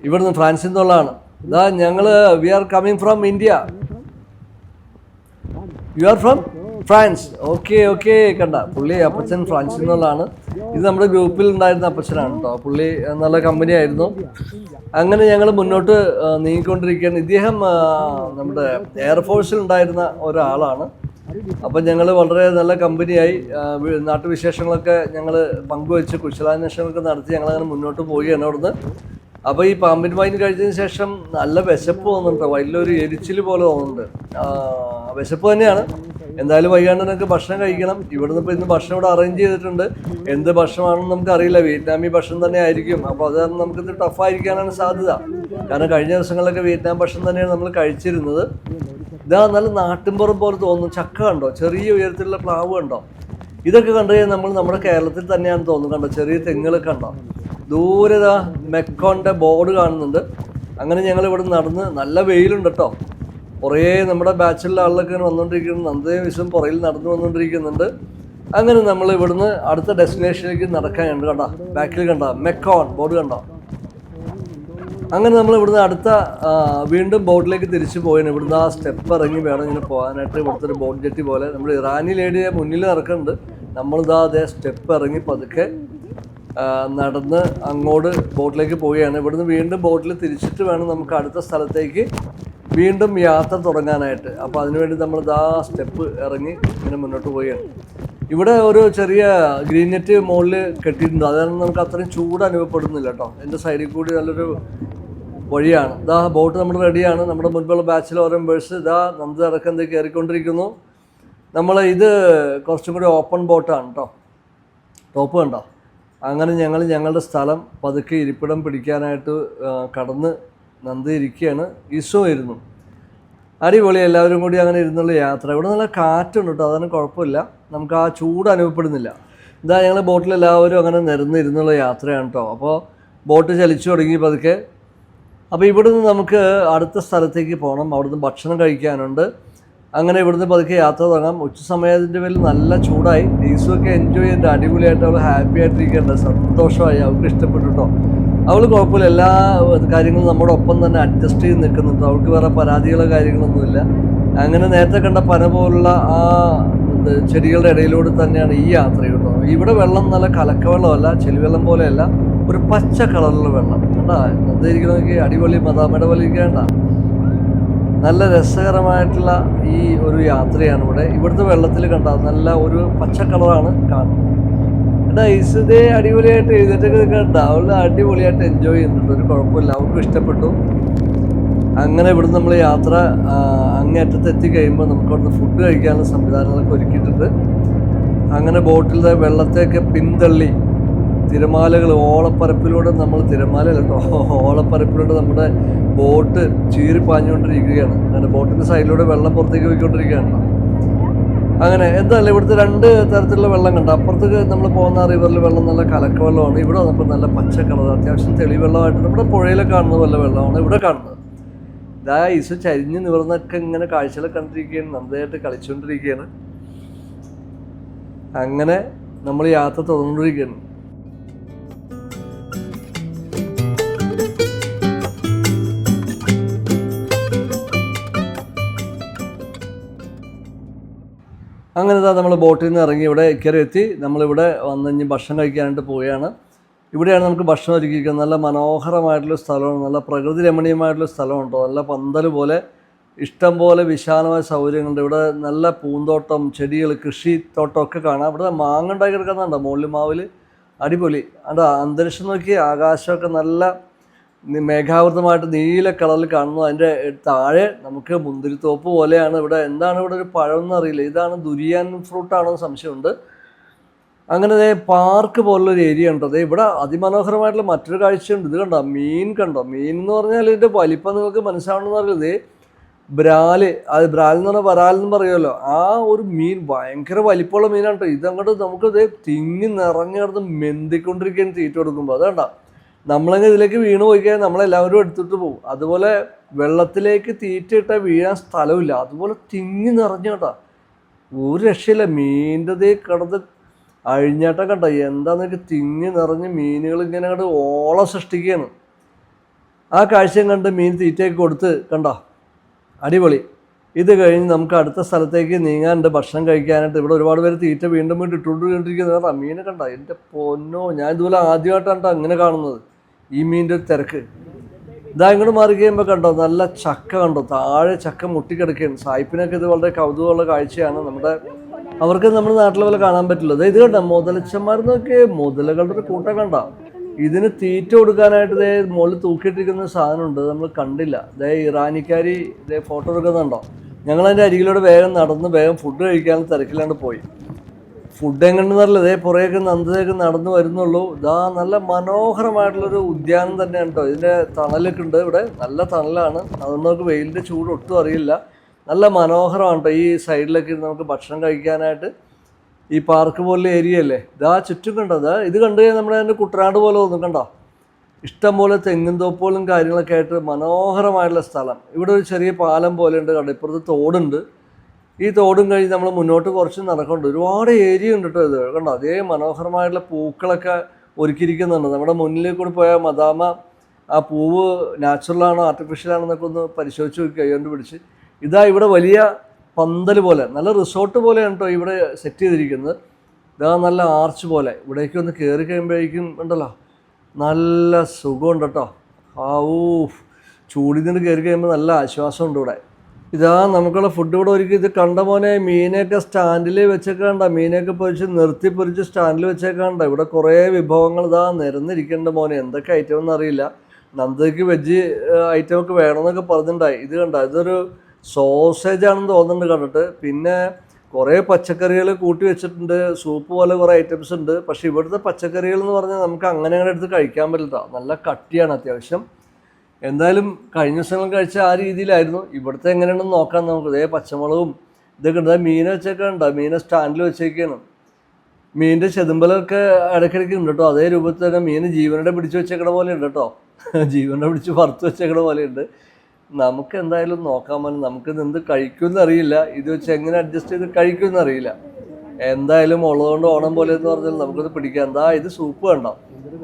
ഇവിടുന്ന് ഫ്രാൻസിൽ നിന്നുള്ളതാണ്. ഇതാ ഞങ്ങൾ we are coming from India you are from France okay okay കണ്ട. പുള്ളി അപ്പച്ചൻ ഫ്രാൻസിൽ നിന്നുള്ളതാണ്. ഇത് നമ്മുടെ ഗ്രൂപ്പിൽ ഉണ്ടായിരുന്ന അപ്പച്ചനാണ് കേട്ടോ പുള്ളി നല്ല കമ്പനി ആയിരുന്നു. അങ്ങനെ ഞങ്ങൾ മുന്നോട്ട് നീങ്ങിക്കൊണ്ടിരിക്കുകയാണ്. ഇദ്ദേഹം നമ്മുടെ എയർഫോഴ്സിൽ ഉണ്ടായിരുന്ന ഒരാളാണ്. അപ്പം ഞങ്ങൾ വളരെ നല്ല കമ്പനിയായി നാട്ടുവിശേഷങ്ങളൊക്കെ ഞങ്ങൾ പങ്കുവെച്ച് കുശലാന്വേഷണങ്ങളൊക്കെ നടത്തി ഞങ്ങളങ്ങനെ മുന്നോട്ട് പോവുകയാണ് അവിടുന്ന്. അപ്പോൾ ഈ പാമ്പിൻ വൈൻ കഴിച്ചതിന് ശേഷം നല്ല വിശപ്പ് തോന്നുന്നുണ്ട്. വലിയൊരു എരിച്ചിൽ പോലെ തോന്നുന്നുണ്ട്. വിശപ്പ് തന്നെയാണ്. എന്തായാലും വൈകാണ്ട് നിങ്ങൾക്ക് ഭക്ഷണം കഴിക്കണം. ഇവിടുന്ന് ഇപ്പോൾ ഇന്ന് ഭക്ഷണം ഇവിടെ അറേഞ്ച് ചെയ്തിട്ടുണ്ട്. എന്ത് ഭക്ഷണമാണെന്ന് നമുക്ക് അറിയില്ല. വിയറ്റ്നാമി ഭക്ഷണം തന്നെ ആയിരിക്കും. അപ്പോൾ അത് നമുക്കിത് ടഫായിരിക്കാനാണ് സാധ്യത. കാരണം കഴിഞ്ഞ ദിവസങ്ങളിലൊക്കെ വിയറ്റ്നാം ഭക്ഷണം തന്നെയാണ് നമ്മൾ കഴിച്ചിരുന്നത്. ഇതാ നല്ല നാട്ടിൻപുറം പോലെ തോന്നുന്നു. ചക്ക കണ്ടോ? ചെറിയ ഉയരത്തിലുള്ള പ്ലാവ് കണ്ടോ? ഇതൊക്കെ കണ്ടു കഴിഞ്ഞാൽ നമ്മൾ നമ്മുടെ കേരളത്തിൽ തന്നെയാണ് തോന്നുന്നു. കണ്ടോ? ചെറിയ തെങ്ങുകളൊക്കെ കണ്ടോ? ദൂരെ ഇതാ മെക്കോന്റെ ബോർഡ് കാണുന്നുണ്ട്. അങ്ങനെ ഞങ്ങൾ ഇവിടെ നടന്ന് നല്ല വെയിലുണ്ട് കേട്ടോ. കുറേ നമ്മുടെ ബാച്ചിലുള്ള ഇങ്ങനെ വന്നുകൊണ്ടിരിക്കുന്നു നന്ദയും വിശ്വം പുറയിൽ നടന്നു വന്നുകൊണ്ടിരിക്കുന്നുണ്ട് അങ്ങനെ നമ്മൾ ഇവിടുന്ന് അടുത്ത ഡെസ്റ്റിനേഷനിലേക്ക് നടക്കാനുണ്ട് കണ്ടോ ബാക്കിൽ കണ്ടോ? മെക്കോൺ ബോർഡ് കണ്ടോ? അങ്ങനെ നമ്മൾ ഇവിടുന്ന് അടുത്ത വീണ്ടും ബോട്ടിലേക്ക് തിരിച്ചു പോയാണ് ഇവിടുന്ന് ആ സ്റ്റെപ്പ് ഇറങ്ങി വേണം ഇങ്ങനെ പോകാനായിട്ട് ഇവിടുത്തെ ഒരു ബോട്ട് ജെട്ടി പോലെ. നമ്മൾ ഇറാനി ലേഡിയെ മുന്നിൽ നടക്കുന്നുണ്ട്. നമ്മളിതാ അതേ സ്റ്റെപ്പ് ഇറങ്ങി പതുക്കെ നടന്ന് അങ്ങോട്ട് ബോട്ടിലേക്ക് പോവുകയാണ്. ഇവിടുന്ന് വീണ്ടും ബോട്ടിൽ തിരിച്ചിട്ട് വേണം നമുക്ക് അടുത്ത സ്ഥലത്തേക്ക് വീണ്ടും യാത്ര തുടങ്ങാനായിട്ട്. അപ്പോൾ അതിനുവേണ്ടി നമ്മൾ ഇതാ സ്റ്റെപ്പ് ഇറങ്ങി ഇങ്ങനെ മുന്നോട്ട് പോവുകയാണ്. ഇവിടെ ഒരു ചെറിയ ഗ്രീൻ നെറ്റ് മുകളിൽ കെട്ടിയിട്ടുണ്ട്. അതാണ് നമുക്ക് അത്രയും ചൂട് അനുഭവപ്പെടുന്നില്ല കേട്ടോ. എന്റെ സൈഡിൽ കൂടി നല്ലൊരു വഴിയാണ്. ഇതാ ബോട്ട് നമ്മൾ റെഡിയാണ് നമ്മുടെ മുൻപുള്ള ബാച്ചിൽ ഓരോ മെമ്പേഴ്സ് ഇതാ നന്ദി ഇറക്കം കയറിക്കൊണ്ടിരിക്കുന്നു. നമ്മൾ ഇത് കുറച്ചും കൂടി ഓപ്പൺ ബോട്ടാണ് കേട്ടോ. ടോപ്പ് കണ്ടോ? അങ്ങനെ ഞങ്ങൾ ഞങ്ങളുടെ സ്ഥലം പതുക്കെ ഇരിപ്പിടം പിടിക്കാനായിട്ട് കടന്ന് നന്ദി ഇരിക്കുകയാണ് ഈശോ ഇരുന്നു അടിപൊളി എല്ലാവരും കൂടി അങ്ങനെ ഇരുന്നുള്ള യാത്ര. ഇവിടെ നല്ല കാറ്റുണ്ട് കേട്ടോ അതാണ് കുഴപ്പമില്ല. നമുക്ക് ആ ചൂട് അനുഭവപ്പെടുന്നില്ല. ഇതാ ഞങ്ങൾ ബോട്ടിൽ എല്ലാവരും അങ്ങനെ നിരന്ന് ഇരുന്നുള്ള യാത്രയാണ് കേട്ടോ അപ്പോൾ ബോട്ട് ചലിച്ചു തുടങ്ങി പതുക്കെ. അപ്പോൾ ഇവിടുന്ന് നമുക്ക് അടുത്ത സ്ഥലത്തേക്ക് പോകണം അവിടുന്ന് ഭക്ഷണം കഴിക്കാനുണ്ട്. അങ്ങനെ ഇവിടുന്ന് പതുക്കെ യാത്ര തുടങ്ങാം. ഉച്ച സമയത്തിന്റെ പേരിൽ നല്ല ചൂടായി. ഡീസുമൊക്കെ എൻജോയ് ചെയ്തിട്ട് അടിപൊളിയായിട്ട് അവൾ ഹാപ്പി ആയിട്ടിരിക്കേണ്ട സന്തോഷമായി. അവൾക്ക് ഇഷ്ടപ്പെട്ടു കേട്ടോ അവൾ കുഴപ്പമില്ല. എല്ലാ കാര്യങ്ങളും നമ്മുടെ ഒപ്പം തന്നെ അഡ്ജസ്റ്റ് ചെയ്ത് നിൽക്കുന്നുണ്ട്. അവൾക്ക് വേറെ പരാതികളോ കാര്യങ്ങളൊന്നുമില്ല അങ്ങനെ നേരത്തെ കണ്ട പന പോലുള്ള ആ ചെടികളുടെ ഇടയിലൂടെ തന്നെയാണ് ഈ യാത്ര കേട്ടോ. ഇവിടെ വെള്ളം നല്ല കലക്കവെള്ളമല്ല ചെളിവെള്ളം പോലെയല്ല. ഒരു പച്ച കളറിലുള്ള വെള്ളം. കേട്ടാ എന്തായിരിക്കണമെങ്കിൽ അടിപൊളി മതാമട പോലെ ഇരിക്കേണ്ട നല്ല രസകരമായിട്ടുള്ള ഈ ഒരു യാത്രയാണ് ഇവിടെ. ഇവിടുത്തെ വെള്ളത്തിൽ കണ്ട നല്ല ഒരു പച്ച കളറാണ് കാണുന്നത്. എടാ ഇസുദേ അടിപൊളിയായിട്ട് എഴുന്നേറ്റൊക്കെ കണ്ട അവൾ അടിപൊളിയായിട്ട് എൻജോയ് ചെയ്യുന്നുണ്ട്. ഒരു കുഴപ്പമില്ല. അവർക്കും ഇഷ്ടപ്പെട്ടു. അങ്ങനെ ഇവിടുന്ന് നമ്മൾ യാത്ര അങ്ങേറ്റത്ത് എത്തിക്കഴിയുമ്പോൾ നമുക്ക് അവിടുന്ന് ഫുഡ് കഴിക്കാനുള്ള സംവിധാനങ്ങളൊക്കെ ഒരുക്കിയിട്ടുണ്ട്. അങ്ങനെ ബോട്ടിലെ വെള്ളത്തെയൊക്കെ പിന്തള്ളി തിരമാലകൾ ഓളപ്പരപ്പിലൂടെ നമ്മൾ തിരമാലയല്ല കേട്ടോ ഓളപ്പരപ്പിലൂടെ നമ്മുടെ ബോട്ട് ചീറി പാഞ്ഞുകൊണ്ടിരിക്കുകയാണ് അങ്ങനെ ബോട്ടിന്റെ സൈഡിലൂടെ വെള്ളം പുറത്തേക്ക് പോയിക്കൊണ്ടിരിക്കുകയാണ്. അങ്ങനെ എന്തായാലും ഇവിടുത്തെ രണ്ട് തരത്തിലുള്ള വെള്ളം കണ്ട. അപ്പുറത്തേക്ക് നമ്മൾ പോകുന്ന റിവറിൽ വെള്ളം നല്ല കലക്ക വെള്ളമാണ് ഇവിടെ വന്നപ്പോൾ നല്ല പച്ച കളർ അത്യാവശ്യം തെളിവെള്ളമായിട്ട് നമ്മുടെ പുഴയിലെ കാണുന്ന പോലെ വെള്ളമാണ് ഇവിടെ കാണുന്നത്. ഇതാ ഈസ് ചരിഞ്ഞ് നിവർന്നൊക്കെ ഇങ്ങനെ കാഴ്ചകൾ കണ്ടിരിക്കുകയാണ്. നന്നായിട്ട് കളിച്ചുകൊണ്ടിരിക്കുകയാണ് അങ്ങനെ നമ്മൾ യാത്ര തുടർന്നുകൊണ്ടിരിക്കുകയാണ്. അങ്ങനെ നമ്മൾ ബോട്ടിൽ നിന്ന് ഇറങ്ങി ഇവിടെ ഇക്കരെ എത്തി നമ്മളിവിടെ വന്ന് കഴിഞ്ഞ് ഭക്ഷണം കഴിക്കാനായിട്ട് പോവുകയാണ്. ഇവിടെയാണ് നമുക്ക് ഭക്ഷണം ഒരുക്കിയിരിക്കുന്നത്. നല്ല മനോഹരമായിട്ടുള്ള സ്ഥലമാണ്. നല്ല പ്രകൃതി രമണീയമായിട്ടുള്ള സ്ഥലമാണ് നല്ല പന്തൽ പോലെ ഇഷ്ടം പോലെ വിശാലമായ സൗകര്യങ്ങളുണ്ട്. ഇവിടെ നല്ല പൂന്തോട്ടം ചെടികൾ കൃഷിത്തോട്ടം ഒക്കെ കാണാം. ഇവിടെ മാങ്ങ ഉണ്ടാക്കി എടുക്കുന്നുണ്ടോ മുകളിൽ മാവിൽ അടിപൊളി. അതാ അന്തരീക്ഷം നോക്കി ആകാശമൊക്കെ നല്ല മേഘാവൃതമായിട്ട് നീല കളറിൽ കാണുന്നു. അതിന്റെ താഴെ നമുക്ക് മുന്തിരിത്തോപ്പ് പോലെയാണ് ഇവിടെ. എന്താണ് ഇവിടെ ഒരു പഴം എന്നറിയില്ല ഇതാണ് ദുരിയാൻ ഫ്രൂട്ടാണോ സംശയമുണ്ട്. അങ്ങനെ പാർക്ക് പോലുള്ളൊരു ഏരിയ ഉണ്ട്? ദേ ഇവിടെ അതിമനോഹരമായിട്ടുള്ള മറ്റൊരു കാഴ്ചയുണ്ട്. ഇത് കണ്ടോ? മീൻ കണ്ടോ? മീൻ എന്ന് പറഞ്ഞാൽ ഇതിന്റെ വലിപ്പം നിങ്ങൾക്ക് മനസ്സിലാവണമെന്ന് പറയുന്നത് ബ്രാൽ അത് ബ്രാൽ എന്ന് പറഞ്ഞാൽ വരാൽ എന്ന് പറയുമല്ലോ. ആ ഒരു മീൻ ഭയങ്കര വലിപ്പമുള്ള മീനാണ് കേട്ടോ. ഇതങ്ങോട്ട് നമുക്ക് തിങ്ങി നിറഞ്ഞിടന്ന് മെന്തിക്കൊണ്ടിരിക്കുകയാണ് തീറ്റ കൊടുക്കുമ്പോൾ അതേണ്ട നമ്മളങ്ങ് ഇതിലേക്ക് വീണ് പോയി കഴിഞ്ഞാൽ നമ്മളെല്ലാവരും എടുത്തിട്ട് പോകും. അതുപോലെ വെള്ളത്തിലേക്ക് തീറ്റിട്ട വീഴാൻ സ്ഥലമില്ല. അതുപോലെ തിങ്ങി നിറഞ്ഞു കേട്ടോ ഒരു രക്ഷയില്ല. മീന്റെ കിടന്ന് അഴിഞ്ഞാട്ടം കണ്ട? എന്താന്നൊക്കെ തിങ്ങി നിറഞ്ഞ് മീനുകൾ ഇങ്ങനെ കണ്ട് ഓളം സൃഷ്ടിക്കുകയാണ്. ആ കാഴ്ചയും കണ്ട് മീൻ തീറ്റയൊക്കെ കൊടുത്ത് കണ്ടോ? അടിപൊളി. ഇത് കഴിഞ്ഞ് നമുക്ക് അടുത്ത സ്ഥലത്തേക്ക് നീങ്ങാനുണ്ട്. ഭക്ഷണം കഴിക്കാനായിട്ട്. ഇവിടെ ഒരുപാട് പേര് തീറ്റ വീണ്ടും വീണ്ടും ഇട്ടുകൊണ്ടിരിക്കുന്നത് മീനെ കണ്ട? എന്റെ പൊന്നോ ഞാൻ ഇതുപോലെ ആദ്യമായിട്ടാണ് ട്ടോ അങ്ങനെ കാണുന്നത്. ഈ മീനിന്റെ ഒരു തിരക്ക്. ഇതാ ഇങ്ങോട്ട് മാറി കഴിയുമ്പോൾ കണ്ടോ നല്ല ചക്ക കണ്ടോ താഴെ ചക്ക മുട്ടിക്കിടക്കുകയാണ് സായിപ്പിനൊക്കെ ഇത് വളരെ കൗതുകമുള്ള കാഴ്ചയാണ്. നമ്മുടെ അവർക്ക് നമ്മുടെ നാട്ടിലെ പോലെ കാണാൻ പറ്റില്ല. അതായത് ഇത് കണ്ട മുതലച്ചന്മാരെന്നൊക്കെ മുതലകളുടെ ഒരു കൂട്ടം കണ്ട. ഇതിന് തീറ്റ കൊടുക്കാനായിട്ട് ഇതേ മുകളിൽ തൂക്കിയിട്ടിരിക്കുന്ന സാധനമുണ്ട് നമ്മൾ കണ്ടില്ല. ദേ ഇറാനിക്കാരി ഇതേ ഫോട്ടോ എടുക്കുന്നുണ്ടോ. ഞങ്ങൾ അതിന്റെ അരികിലൂടെ വേഗം നടന്ന് വേഗം ഫുഡ് കഴിക്കാൻ തിരക്കിലാണ്ട് പോയി. ഫുഡ് എങ്ങനെയെന്നറിയില്ല ഇതേ പുറകെ നന്ദതയൊക്കെ നടന്നു വരുന്നുള്ളൂ. ഇതാ നല്ല മനോഹരമായിട്ടുള്ളൊരു ഉദ്യാനം തന്നെയാണ് കേട്ടോ ഇതിന്റെ തണലൊക്കെ ഉണ്ട് ഇവിടെ. നല്ല തണലാണ്. അതൊന്നും നമുക്ക് വെയിലിന്റെ ചൂട് ഒട്ടും അറിയില്ല. നല്ല മനോഹരമാണ് കേട്ടോ ഈ സൈഡിലൊക്കെ ഇരുന്ന് നമുക്ക് ഭക്ഷണം കഴിക്കാനായിട്ട്. ഈ പാർക്ക് പോലുള്ള ഏരിയ അല്ലേ? ഇതാ ചുറ്റും കണ്ടോ? ഇതാ ഇത് കണ്ടു കഴിഞ്ഞാൽ നമ്മുടെ അതിന്റെ കുട്ടനാട് പോലെ തോന്നും കണ്ടോ? ഇഷ്ടംപോലെ തെങ്ങും തോപ്പുകളും കാര്യങ്ങളൊക്കെ ആയിട്ട് മനോഹരമായിട്ടുള്ള സ്ഥലം. ഇവിടെ ഒരു ചെറിയ പാലം പോലെ ഉണ്ട് കണ്ടോ? ഇപ്പുറത്ത് തോടുണ്ട്. ഈ തോടും കഴിഞ്ഞ് നമ്മൾ മുന്നോട്ട് കുറച്ച് നടക്കുന്നുണ്ട് ഒരുപാട് ഏരിയ ഉണ്ട് കേട്ടോ ഇത്. കണ്ടോ? അതേ മനോഹരമായിട്ടുള്ള പൂക്കളൊക്കെ ഒരുക്കിയിരിക്കുന്നുണ്ട്. നമ്മുടെ മുന്നിലേക്ക് കൂടി പോയ മദാമ ആ പൂവ് നാച്ചുറലാണോ എന്നൊക്കെ ഒന്ന് പരിശോധിച്ച് നോക്കി കൈകൊണ്ട് പിടിച്ച്. ഇതാ ഇവിടെ വലിയ പന്തൽ പോലെ നല്ല റിസോർട്ട് പോലെയാണ് കേട്ടോ ഇവിടെ സെറ്റ് ചെയ്തിരിക്കുന്നത്. ഇതാ നല്ല ആർച്ച് പോലെ. ഇവിടേക്ക് ഒന്ന് കയറി കഴിയുമ്പോഴേക്കും ഉണ്ടല്ലോ നല്ല സുഖമുണ്ട് കേട്ടോ ആ ഊ ചൂടിൽ നിന്ന് കയറി കഴിയുമ്പോൾ നല്ല ആശ്വാസമുണ്ട് ഇവിടെ. ഇതാ നമുക്കുള്ള ഫുഡ് ഇവിടെ ഒരുക്കി. ഇത് കണ്ട മോനെ മീനൊക്കെ സ്റ്റാൻഡിൽ വെച്ചേക്കണ്ട മീനൊക്കെ പൊരിച്ച് നിർത്തി പൊരിച്ച് സ്റ്റാൻഡിൽ വെച്ചേക്കണ്ട ഇവിടെ കുറേ വിഭവങ്ങൾ ഇതാ നിരന്നിരിക്കേണ്ട മോനെ. എന്തൊക്കെ ഐറ്റം എന്ന് അറിയില്ല. നന്ദയ്ക്ക് വെജ് ഐറ്റം ഒക്കെ വേണമെന്നൊക്കെ പറഞ്ഞിട്ടുണ്ടായി. ഇത് കണ്ട ഇതൊരു സോസേജ് ആണെന്ന് തോന്നുന്നുണ്ട് കണ്ടിട്ട്. പിന്നെ കുറേ പച്ചക്കറികൾ കൂട്ടി വെച്ചിട്ടുണ്ട്. സൂപ്പ് പോലെ കുറേ ഐറ്റംസ് ഉണ്ട്. പക്ഷേ ഇവിടുത്തെ പച്ചക്കറികൾ എന്ന് പറഞ്ഞാൽ നമുക്ക് അങ്ങനെ അങ്ങനെ എടുത്ത് കഴിക്കാൻ പറ്റില്ല നല്ല കട്ടിയാണ് അത്യാവശ്യം. എന്തായാലും കഴിഞ്ഞ ദിവസങ്ങൾ കഴിച്ച ആ രീതിയിലായിരുന്നു. ഇവിടുത്തെ എങ്ങനെയാണെന്ന് നോക്കാം നമുക്ക്. ഇതേ പച്ചമുളകും ഇതൊക്കെ ഉണ്ട്. മീൻ വെച്ചൊക്കെ ഉണ്ട്? മീനെ സ്റ്റാൻഡിൽ വെച്ചേക്കാണ്. മീനിന്റെ ചെതുമ്പലൊക്കെ ഇടയ്ക്കിടയ്ക്ക് ഉണ്ട് കേട്ടോ. അതേ രൂപത്തിൽ തന്നെ മീൻ ജീവനോടെ പിടിച്ച് വെച്ചേക്കണ പോലെ ഉണ്ട് കേട്ടോ. [LAUGHS] ജീവനോടെ പിടിച്ച് വറുത്ത് വെച്ചേക്കണ പോലെ ഉണ്ട്. നമുക്ക് എന്തായാലും നോക്കാൻ പറ്റും നമുക്ക് എന്ത് കഴിക്കുമെന്ന് അറിയില്ല. ഇത് വെച്ച് എങ്ങനെ അഡ്ജസ്റ്റ് ചെയ്ത് കഴിക്കുമെന്ന് അറിയില്ല. എന്തായാലും ഉള്ളതുകൊണ്ട് ഓണം പോലെ എന്ന് പറഞ്ഞാൽ നമുക്കത് പിടിക്കാം. എന്താ ഇത് സൂപ്പ് കണ്ടോ?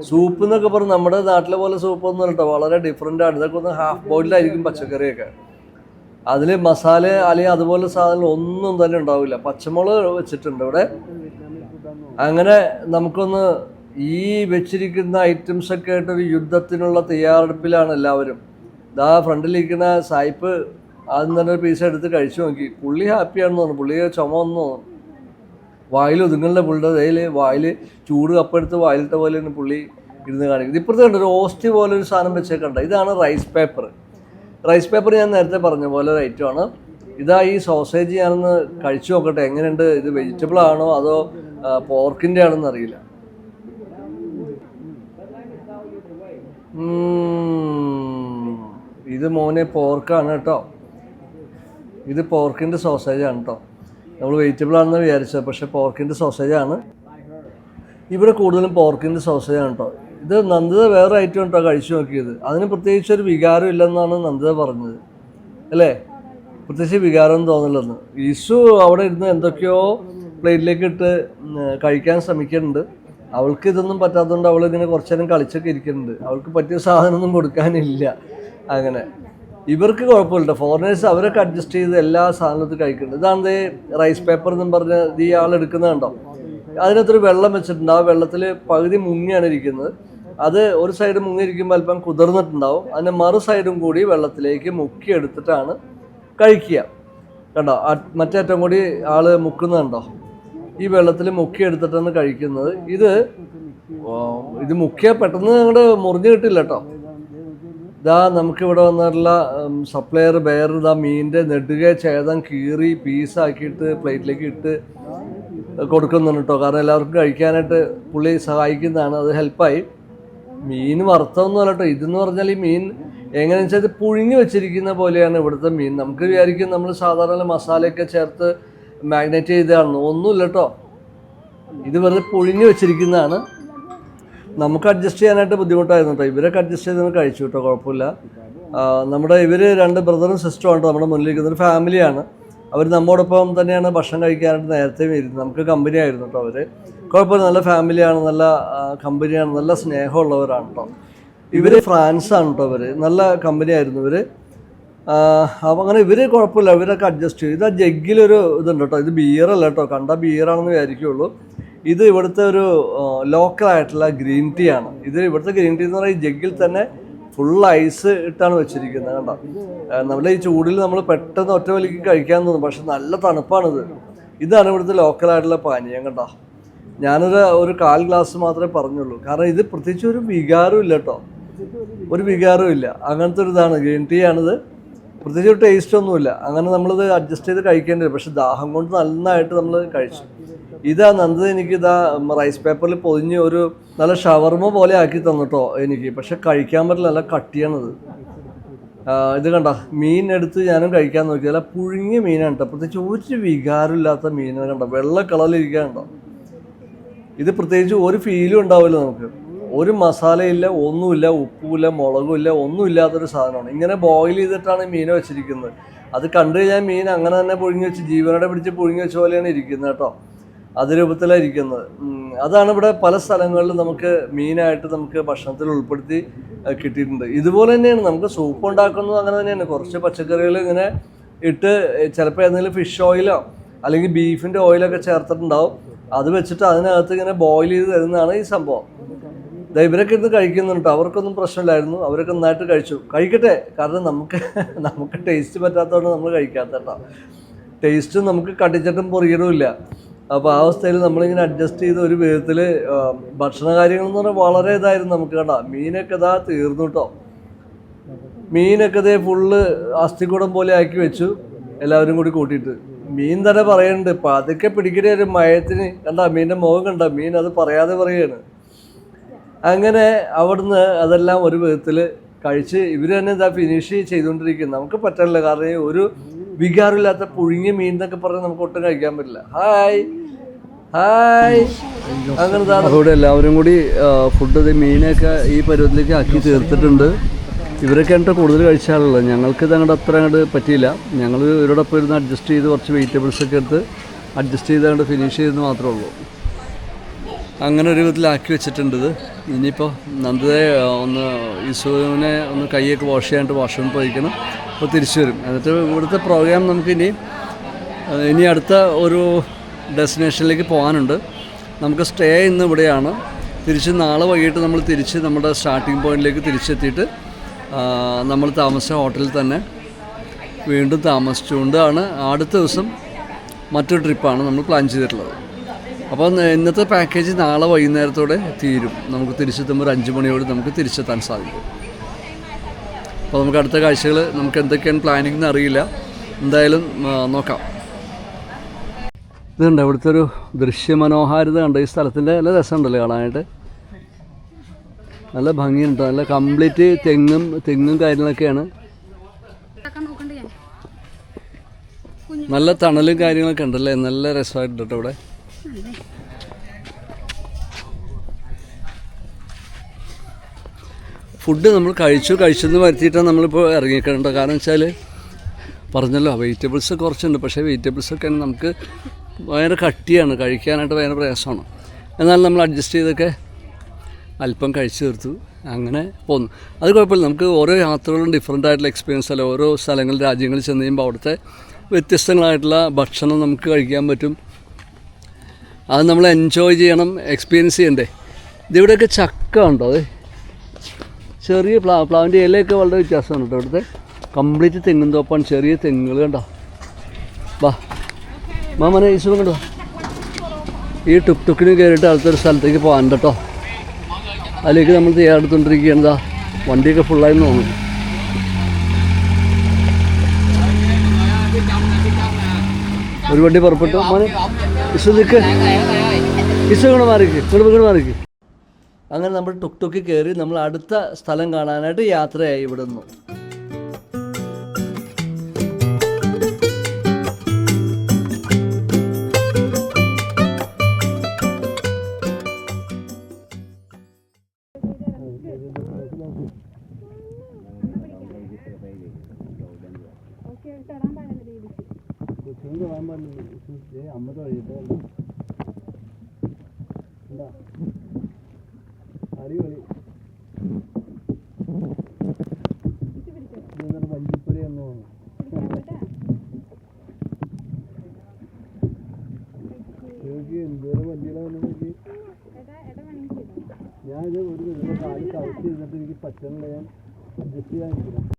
സൂപ്പ് എന്നൊക്കെ പറഞ്ഞ് നമ്മുടെ നാട്ടിലെ പോലെ സൂപ്പ് ഒന്നും കേട്ടോ വളരെ ഡിഫറെന്റ് ആണ്. ഇതൊക്കെ ഒന്ന് ഹാഫ് ബോയിലായിരിക്കും പച്ചക്കറിയൊക്കെ. അതിൽ മസാല അല്ലെങ്കിൽ അതുപോലെ സാധനങ്ങൾ ഒന്നും തന്നെ ഉണ്ടാവില്ല. പച്ചമുളക് വെച്ചിട്ടുണ്ട് ഇവിടെ. അങ്ങനെ നമുക്കൊന്ന് ഈ വെച്ചിരിക്കുന്ന ഐറ്റംസ് ഒക്കെ ആയിട്ട് ഒരു യുദ്ധത്തിനുള്ള തയ്യാറെടുപ്പിലാണ് എല്ലാവരും. ഇതാ ഫ്രണ്ടിലിരിക്കുന്ന സായിപ്പ് ആദ്യം തന്നെ ഒരു പീസ് എടുത്ത് കഴിച്ചു നോക്കി. പുള്ളി ഹാപ്പിയാണെന്ന് തോന്നുന്നു. പുള്ളി ചുമ വന്നു തോന്നുന്നു. വായിൽ ഒതുങ്ങുന്ന പുള്ളിയുടെ കയ്യിൽ വായിൽ ചൂട് കപ്പെടുത്ത് വായിലത്തെ പോലെ തന്നെ പുള്ളി ഇരുന്ന് കാണിക്കുന്നത് ഇപ്പുറത്ത് കണ്ട ഒരു ഓസ്റ്റി പോലെ ഒരു സാധനം വെച്ചേക്കണ്ട ഇതാണ് റൈസ് പേപ്പർ. റൈസ് പേപ്പർ ഞാൻ നേരത്തെ പറഞ്ഞ പോലെ ഒരു ഐറ്റമാണ് ഇതാ ഈ സോസേജ് ഞാനൊന്ന് കഴിച്ചു നോക്കട്ടെ. എങ്ങനെയുണ്ട്? ഇത് വെജിറ്റബിൾ ആണോ അതോ പോർക്കിന്റെ ആണെന്ന് അറിയില്ല. ഇത് മോനെ പോർക്കാണ് കേട്ടോ. ഇത് പോർക്കിന്റെ ആണ് കേട്ടോ. നമ്മൾ വെജിറ്റബിൾ ആണെന്ന് വിചാരിച്ചത് പക്ഷേ പോർക്കിന്റെ സോസേജാണ് ഇവിടെ കൂടുതലും പോർക്കിന്റെ സോസേജാണ് കേട്ടോ ഇത് നന്ദിത വേറെ ഐറ്റം കേട്ടോ കഴിച്ചു നോക്കിയത്? അതിന് പ്രത്യേകിച്ച് ഒരു വികാരം ഇല്ലെന്നാണ് നന്ദിത പറഞ്ഞത്. അല്ലേ? പ്രത്യേകിച്ച് വികാരം തോന്നില്ലെന്ന് ഈശു അവിടെ ഇരുന്ന് എന്തൊക്കെയോ പ്ലേറ്റിലേക്ക് ഇട്ട് കഴിക്കാൻ ശ്രമിക്കുന്നുണ്ട്. അവൾക്ക് ഇതൊന്നും പറ്റാത്തതുകൊണ്ട് അവൾ ഇതിനെ കുറച്ചു നേരം കളിച്ചൊക്കെ ഇരിക്കുന്നുണ്ട്. അവൾക്ക് പറ്റിയ സാധനമൊന്നും കൊടുക്കാനില്ല. അങ്ങനെ. ഇവർക്ക് കുഴപ്പമില്ല. ഫോറിനേഴ്സ് അവരൊക്കെ അഡ്ജസ്റ്റ് ചെയ്ത് എല്ലാ സാധനത്തും കഴിക്കുന്നുണ്ട്. ഇതാണ് റൈസ് പേപ്പർ എന്നും പറഞ്ഞ ഈ ആൾ എടുക്കുന്നത് കണ്ടോ? അതിനകത്തൊരു വെള്ളം വെച്ചിട്ടുണ്ട്. ആ വെള്ളത്തിൽ പകുതി മുങ്ങിയാണ് ഇരിക്കുന്നത്. അത് ഒരു സൈഡ് മുങ്ങിയിരിക്കുമ്പോൾ അല്പം കുതിർന്നിട്ടുണ്ടാവും. അതിന്റെ മറു സൈഡും കൂടി വെള്ളത്തിലേക്ക് മുക്കി എടുത്തിട്ടാണ് കഴിക്കുക. കണ്ടോ? മറ്റേറ്റവും കൂടി ആൾ മുക്കുന്നുണ്ടോ ഈ വെള്ളത്തിൽ മുക്കി എടുത്തിട്ടാണ് കഴിക്കുന്നത്. ഇത് ഇത് മുക്കിയാൽ പെട്ടെന്ന് അങ്ങോട്ട് മുറിഞ്ഞു കിട്ടില്ല കേട്ടോ. ഇതാ നമുക്കിവിടെ വന്നിട്ടുള്ള സപ്ലയർ ബെയർ ഇതാ മീനിന്റെ നെടുകെ ചേതം കീറി പീസാക്കിയിട്ട് പ്ലേറ്റിലേക്ക് ഇട്ട് കൊടുക്കുന്നുണ്ട് കേട്ടോ കാരണം എല്ലാവർക്കും കഴിക്കാനായിട്ട് പുള്ളി സഹായിക്കുന്നതാണ്. അത് ഹെൽപ്പായി മീൻ വറുത്തതെന്ന് കേട്ടോ ഇതെന്ന് പറഞ്ഞാൽ ഈ മീൻ എങ്ങനെയാണെന്ന് വെച്ചാൽ ഇത് പുഴുങ്ങി വെച്ചിരിക്കുന്ന പോലെയാണ് ഇവിടുത്തെ മീൻ. നമുക്ക് വിചാരിക്കും നമ്മൾ സാധാരണ മസാലയൊക്കെ ചേർത്ത് മാഗ്നേറ്റ് ചെയ്തതാണെന്ന്. ഒന്നുമില്ല കേട്ടോ ഇത് വെറുതെ പുഴുങ്ങി വെച്ചിരിക്കുന്നതാണ്. നമുക്ക് അഡ്ജസ്റ്റ് ചെയ്യാനായിട്ട് ബുദ്ധിമുട്ടായിരുന്നു കേട്ടോ ഇവരൊക്കെ അഡ്ജസ്റ്റ് ചെയ്ത് കഴിച്ചു കേട്ടോ കുഴപ്പമില്ല. നമ്മുടെ ഇവർ രണ്ട് ബ്രദറും സിസ്റ്ററും ആണ് നമ്മുടെ മുന്നിലിരിക്കുന്ന ഒരു ഫാമിലിയാണ് അവർ നമ്മോടൊപ്പം തന്നെയാണ് ഭക്ഷണം കഴിക്കാനായിട്ട് നേരത്തെ ഇരുന്നത്. നമുക്ക് കമ്പനി ആയിരുന്നു കേട്ടോ അവർ കുഴപ്പമില്ല നല്ല ഫാമിലിയാണ് നല്ല കമ്പനിയാണ് നല്ല സ്നേഹമുള്ളവരാണ് കേട്ടോ ഇവർ ഫ്രാൻസാണ് കേട്ടോ ഇവർ നല്ല കമ്പനി ആയിരുന്നു ഇവർ അപ്പം അങ്ങനെ ഇവർ കുഴപ്പമില്ല ഇവരൊക്കെ അഡ്ജസ്റ്റ് ചെയ്യും ഇത് ആ ജഗ്ഗിലൊരു ഇതുണ്ട് കേട്ടോ ഇത് ബിയറല്ല കേട്ടോ കണ്ട ബിയറാണെന്ന് വിചാരിക്കുള്ളൂ. ഇത് ഇവിടുത്തെ ഒരു ലോക്കൽ ആയിട്ടുള്ള ഗ്രീൻ ടീ ആണ്. ഇത് ഇവിടുത്തെ ഗ്രീൻ ടീ എന്ന് പറയുന്നത് ജഗ്ഗിൽ തന്നെ ഫുൾ ഐസ് ഇട്ടാണ് വെച്ചിരിക്കുന്നത് കണ്ടോ നമ്മുടെ ഈ ചൂടിൽ നമ്മൾ പെട്ടെന്ന് ഒറ്റ വലിക്ക് കഴിക്കാൻ തോന്നും പക്ഷെ നല്ല തണുപ്പാണിത്. ഇതാണ് ഇവിടുത്തെ ലോക്കൽ ആയിട്ടുള്ള പാനീയം കണ്ടോ ഞാനൊരു ഒരു കാൽ ഗ്ലാസ് മാത്രമേ പറഞ്ഞുള്ളൂ. കാരണം ഇത് പ്രത്യേകിച്ച് ഒരു വികാരവും ഇല്ല കേട്ടോ. ഒരു വികാരവും ഇല്ല. അങ്ങനത്തെ ഒരു ഇതാണ് ഗ്രീൻ ടീ ആണിത്. പ്രത്യേകിച്ച് ടേസ്റ്റ് ഒന്നുമില്ല. അങ്ങനെ നമ്മളിത് അഡ്ജസ്റ്റ് ചെയ്ത് കഴിക്കേണ്ടി വരും. പക്ഷെ ദാഹം കൊണ്ട് നന്നായിട്ട് നമ്മൾ കഴിച്ചു. ഇതാ നന്ദത് എനിക്ക് ഇതാ റൈസ് പേപ്പറിൽ പൊതിഞ്ഞ് ഒരു നല്ല ഷവർമ പോലെ ആക്കി തന്നിട്ടോ എനിക്ക്. പക്ഷെ കഴിക്കാൻ പറ്റില്ല. നല്ല കട്ടിയാണത്. ഇത് കണ്ട? മീൻ എടുത്ത് ഞാനും കഴിക്കാൻ നോക്കി. അല്ല പുഴുങ്ങിയ മീനാണ് കേട്ടോ പ്രത്യേകിച്ച് ഒരു വികാരമില്ലാത്ത മീനാണ് കണ്ടോ? വെള്ള കളറിലിരിക്കാനുണ്ടോ ഇത് പ്രത്യേകിച്ച് ഒരു ഫീലും ഉണ്ടാവില്ല നമുക്ക്. ഒരു മസാലയില്ല ഒന്നുമില്ല ഉപ്പുമില്ല മുളകുമില്ല ഒന്നുമില്ലാത്തൊരു സാധനമാണ്. ഇങ്ങനെ ബോയിൽ ചെയ്തിട്ടാണ് മീൻ വെച്ചിരിക്കുന്നത്. അത് കണ്ടു കഴിഞ്ഞാൽ മീൻ അങ്ങനെ തന്നെ പുഴുങ്ങി വെച്ച് ജീവനോടെ പിടിച്ച് പുഴുങ്ങി വെച്ച പോലെയാണ് ഇരിക്കുന്നത് കേട്ടോ. അത് രൂപത്തിലാണ് ഇരിക്കുന്നത്. അതാണ് ഇവിടെ പല സ്ഥലങ്ങളിലും നമുക്ക് മീനായിട്ട് നമുക്ക് ഭക്ഷണത്തിൽ ഉൾപ്പെടുത്തി കിട്ടിയിട്ടുണ്ട്. ഇതുപോലെ തന്നെയാണ്. നമുക്ക് സൂപ്പ് ഉണ്ടാക്കുന്നത് അങ്ങനെ തന്നെയാണ്. കുറച്ച് പച്ചക്കറികൾ ഇങ്ങനെ ഇട്ട് ചിലപ്പോൾ ഏതെങ്കിലും ഫിഷ് ഓയിലോ അല്ലെങ്കിൽ ബീഫിന്റെ ഓയിലൊക്കെ ചേർത്തിട്ടുണ്ടാവും. അത് വെച്ചിട്ട് അതിനകത്ത് ഇങ്ങനെ ബോയിൽ ചെയ്ത് തരുന്നതാണ് ഈ സംഭവം. ഇവരൊക്കെ ഇരുന്ന് കഴിക്കുന്നുണ്ട്. അവർക്കൊന്നും പ്രശ്നമില്ലായിരുന്നു. അവരൊക്കെ നന്നായിട്ട് കഴിച്ചു. കഴിക്കട്ടെ. കാരണം നമുക്ക് [LAUGHS] നമുക്ക് ടേസ്റ്റ് പറ്റാത്തതുകൊണ്ട് നമ്മൾ കഴിക്കാത്ത കേട്ടോ ടേസ്റ്റ് നമുക്ക് കടിച്ചിട്ടും പൊറിയണമില്ല അപ്പോൾ ആ അവസ്ഥയിൽ നമ്മളിങ്ങനെ അഡ്ജസ്റ്റ് ചെയ്ത ഒരു വിധത്തിൽ ഭക്ഷണ കാര്യങ്ങൾ എന്ന് പറഞ്ഞാൽ വളരെ ഇതായിരുന്നു നമുക്ക് കേട്ടോ മീനൊക്കെ ഇതാ തീർന്നു കേട്ടോ മീനൊക്കെ ഇതേ ഫുള്ള് അസ്ഥിക്കൂടം പോലെ ആക്കി വെച്ചു. എല്ലാവരും കൂടി കൂട്ടിയിട്ട്. മീൻ തന്നെ പറയുന്നുണ്ട് പതുക്കെ പിടിക്കണേ ഒരു മയത്തിന്. കണ്ട? മീന്റെ മുഖം കണ്ട? മീൻ അത് പറയാതെ പറയാണ് അങ്ങനെ അവിടുന്ന് അതെല്ലാം ഒരു വിധത്തിൽ കഴിച്ച് ഇവർ തന്നെ ഇതാ ഫിനിഷ് ചെയ്തുകൊണ്ടിരിക്കുന്നത് നമുക്ക് പറ്റാനില്ല. കാരണം ഒരു വികാരമില്ലാത്ത പുഴുങ്ങിയ മീൻ എന്നൊക്കെ പറഞ്ഞ് നമുക്ക് ഒട്ടും കഴിക്കാൻ പറ്റില്ല. ഹായ് ഹായ് അങ്ങനെ അവിടെ എല്ലാവരും കൂടി ഫുഡ് മീനൊക്കെ ഈ പരുവത്തിലേക്ക് ആക്കി തീർത്തിട്ടുണ്ട്. ഇവരൊക്കെ എന്നിട്ട് കൂടുതൽ കഴിച്ചാലുള്ളത്. ഞങ്ങൾക്ക് അങ്ങോട്ട് അത്ര അങ്ങോട്ട് പറ്റിയില്ല. ഞങ്ങൾ ഇവരോടൊപ്പം ഇരുന്ന് അഡ്ജസ്റ്റ് ചെയ്ത് കുറച്ച് വെജിറ്റബിൾസ് ഒക്കെ എടുത്ത് അഡ്ജസ്റ്റ് ചെയ്ത് അങ്ങോട്ട് ഫിനിഷ് ചെയ്തെന്ന് മാത്രമേ ഉള്ളൂ. അങ്ങനെ ഒരു വിധത്തിലാക്കി വെച്ചിട്ടുണ്ട് ഇനിയിപ്പോൾ നന്ദയെ ഒന്ന് യിസുവിനെ ഒന്ന് കൈയൊക്കെ വാഷ് ചെയ്യാണ്ട് വാഷ്റൂമിൽ പോയിക്കണം അപ്പോൾ തിരിച്ചു വരും. എന്നിട്ട് ഇവിടുത്തെ പ്രോഗ്രാം നമുക്കിനി ഇനി ഇനി അടുത്ത ഒരു ഡെസ്റ്റിനേഷനിലേക്ക് പോകാനുണ്ട്. നമുക്ക് സ്റ്റേ ഇന്ന് ഇവിടെയാണ്. തിരിച്ച് നാളെ വൈകിട്ട് നമ്മൾ തിരിച്ച് നമ്മുടെ സ്റ്റാർട്ടിംഗ് പോയിന്റിലേക്ക് തിരിച്ചെത്തിയിട്ട് നമ്മൾ താമസിച്ച ഹോട്ടലിൽ തന്നെ വീണ്ടും താമസിച്ചുകൊണ്ടാണ് അടുത്ത ദിവസം മറ്റൊരു ട്രിപ്പാണ് നമ്മൾ പ്ലാൻ ചെയ്തിട്ടുള്ളത്. അപ്പോൾ ഇന്നത്തെ പാക്കേജ് നാളെ വൈകുന്നേരത്തോടെ തീരും. നമുക്ക് തിരിച്ചെത്തുമ്പോൾ ഒരു അഞ്ച് മണിയോട് നമുക്ക് തിരിച്ചെത്താൻ സാധിക്കും. അപ്പോൾ നമുക്ക് അടുത്ത കാഴ്ചകൾ നമുക്ക് എന്തൊക്കെയാണ് എന്ന് അറിയില്ല. എന്തായാലും നോക്കാം. ഇതുണ്ട് ഇവിടുത്തെ ഒരു ദൃശ്യമനോഹാരിത കണ്ട? ഈ സ്ഥലത്തിന്റെ നല്ല രസമുണ്ടല്ലോ കാണാനായിട്ട്. നല്ല ഭംഗിയുണ്ട്. നല്ല കംപ്ലീറ്റ് തെങ്ങും തെങ്ങും കാര്യങ്ങളൊക്കെയാണ്. നല്ല തണലും കാര്യങ്ങളൊക്കെ ഉണ്ടല്ലേ? നല്ല രസമായിട്ടുണ്ട് ഇവിടെ. ഫുഡ് നമ്മൾ കഴിച്ചു കഴിച്ചെന്ന് വരുത്തിയിട്ടാണ് നമ്മളിപ്പോൾ ഇറങ്ങിക്കേണ്ടത്. കാരണം വെച്ചാൽ പറഞ്ഞല്ലോ വെജിറ്റബിൾസ് കുറച്ചുണ്ട്. പക്ഷേ വെജിറ്റബിൾസ് ഒക്കെ നമുക്ക് ഭയങ്കര കട്ടിയാണ്. കഴിക്കാനായിട്ട് ഭയങ്കര പ്രയാസമാണ്. എന്നാൽ നമ്മൾ അഡ്ജസ്റ്റ് ചെയ്തൊക്കെ അല്പം കഴിച്ചു തീർത്തു. അങ്ങനെ പോന്നു. അത് കുഴപ്പമില്ല. നമുക്ക് ഓരോ യാത്രകളും ഡിഫറെന്റ് ആയിട്ടുള്ള എക്സ്പീരിയൻസ് അല്ല? ഓരോ സ്ഥലങ്ങളിൽ രാജ്യങ്ങളിൽ ചെന്ന് കഴിയുമ്പോൾ അവിടുത്തെ വ്യത്യസ്തങ്ങളായിട്ടുള്ള ഭക്ഷണം നമുക്ക് കഴിക്കാൻ പറ്റും. അത് നമ്മൾ എൻജോയ് ചെയ്യണം എക്സ്പീരിയൻസ് ചെയ്യണ്ടേ. ഇതിവിടെയൊക്കെ ചക്ക ഉണ്ടോ അത്? ചെറിയ പ്ലാ പ്ലാവിന്റെ ഇലയൊക്കെ വളരെ വ്യത്യാസമാണ് കേട്ടോ ഇവിടുത്തെ. കംപ്ലീറ്റ് തെങ്ങും തോപ്പാണ് ചെറിയ തെങ്ങുകൾ കണ്ടോ. വാ. മാമനെ ഈ സുഖം കണ്ടോ ഈ ടുക് ടുക്കിന് കയറിയിട്ട് അടുത്തൊരു സ്ഥലത്തേക്ക് പോകാൻ കേട്ടോ. അതിലേക്ക് നമ്മൾ തയ്യാറെടുത്തോണ്ടിരിക്കുകയാണ് ദാ. വണ്ടിയൊക്കെ ഫുള്ളായി തോന്നുന്നു ഒരു വണ്ടി പുറപ്പെട്ടു. മോനെ. അങ്ങനെ നമ്മൾ ടുക് ടുക്കിൽ കയറി നമ്മൾ അടുത്ത സ്ഥലം കാണാനായിട്ട് യാത്രയായി ഇവിടെ cumplida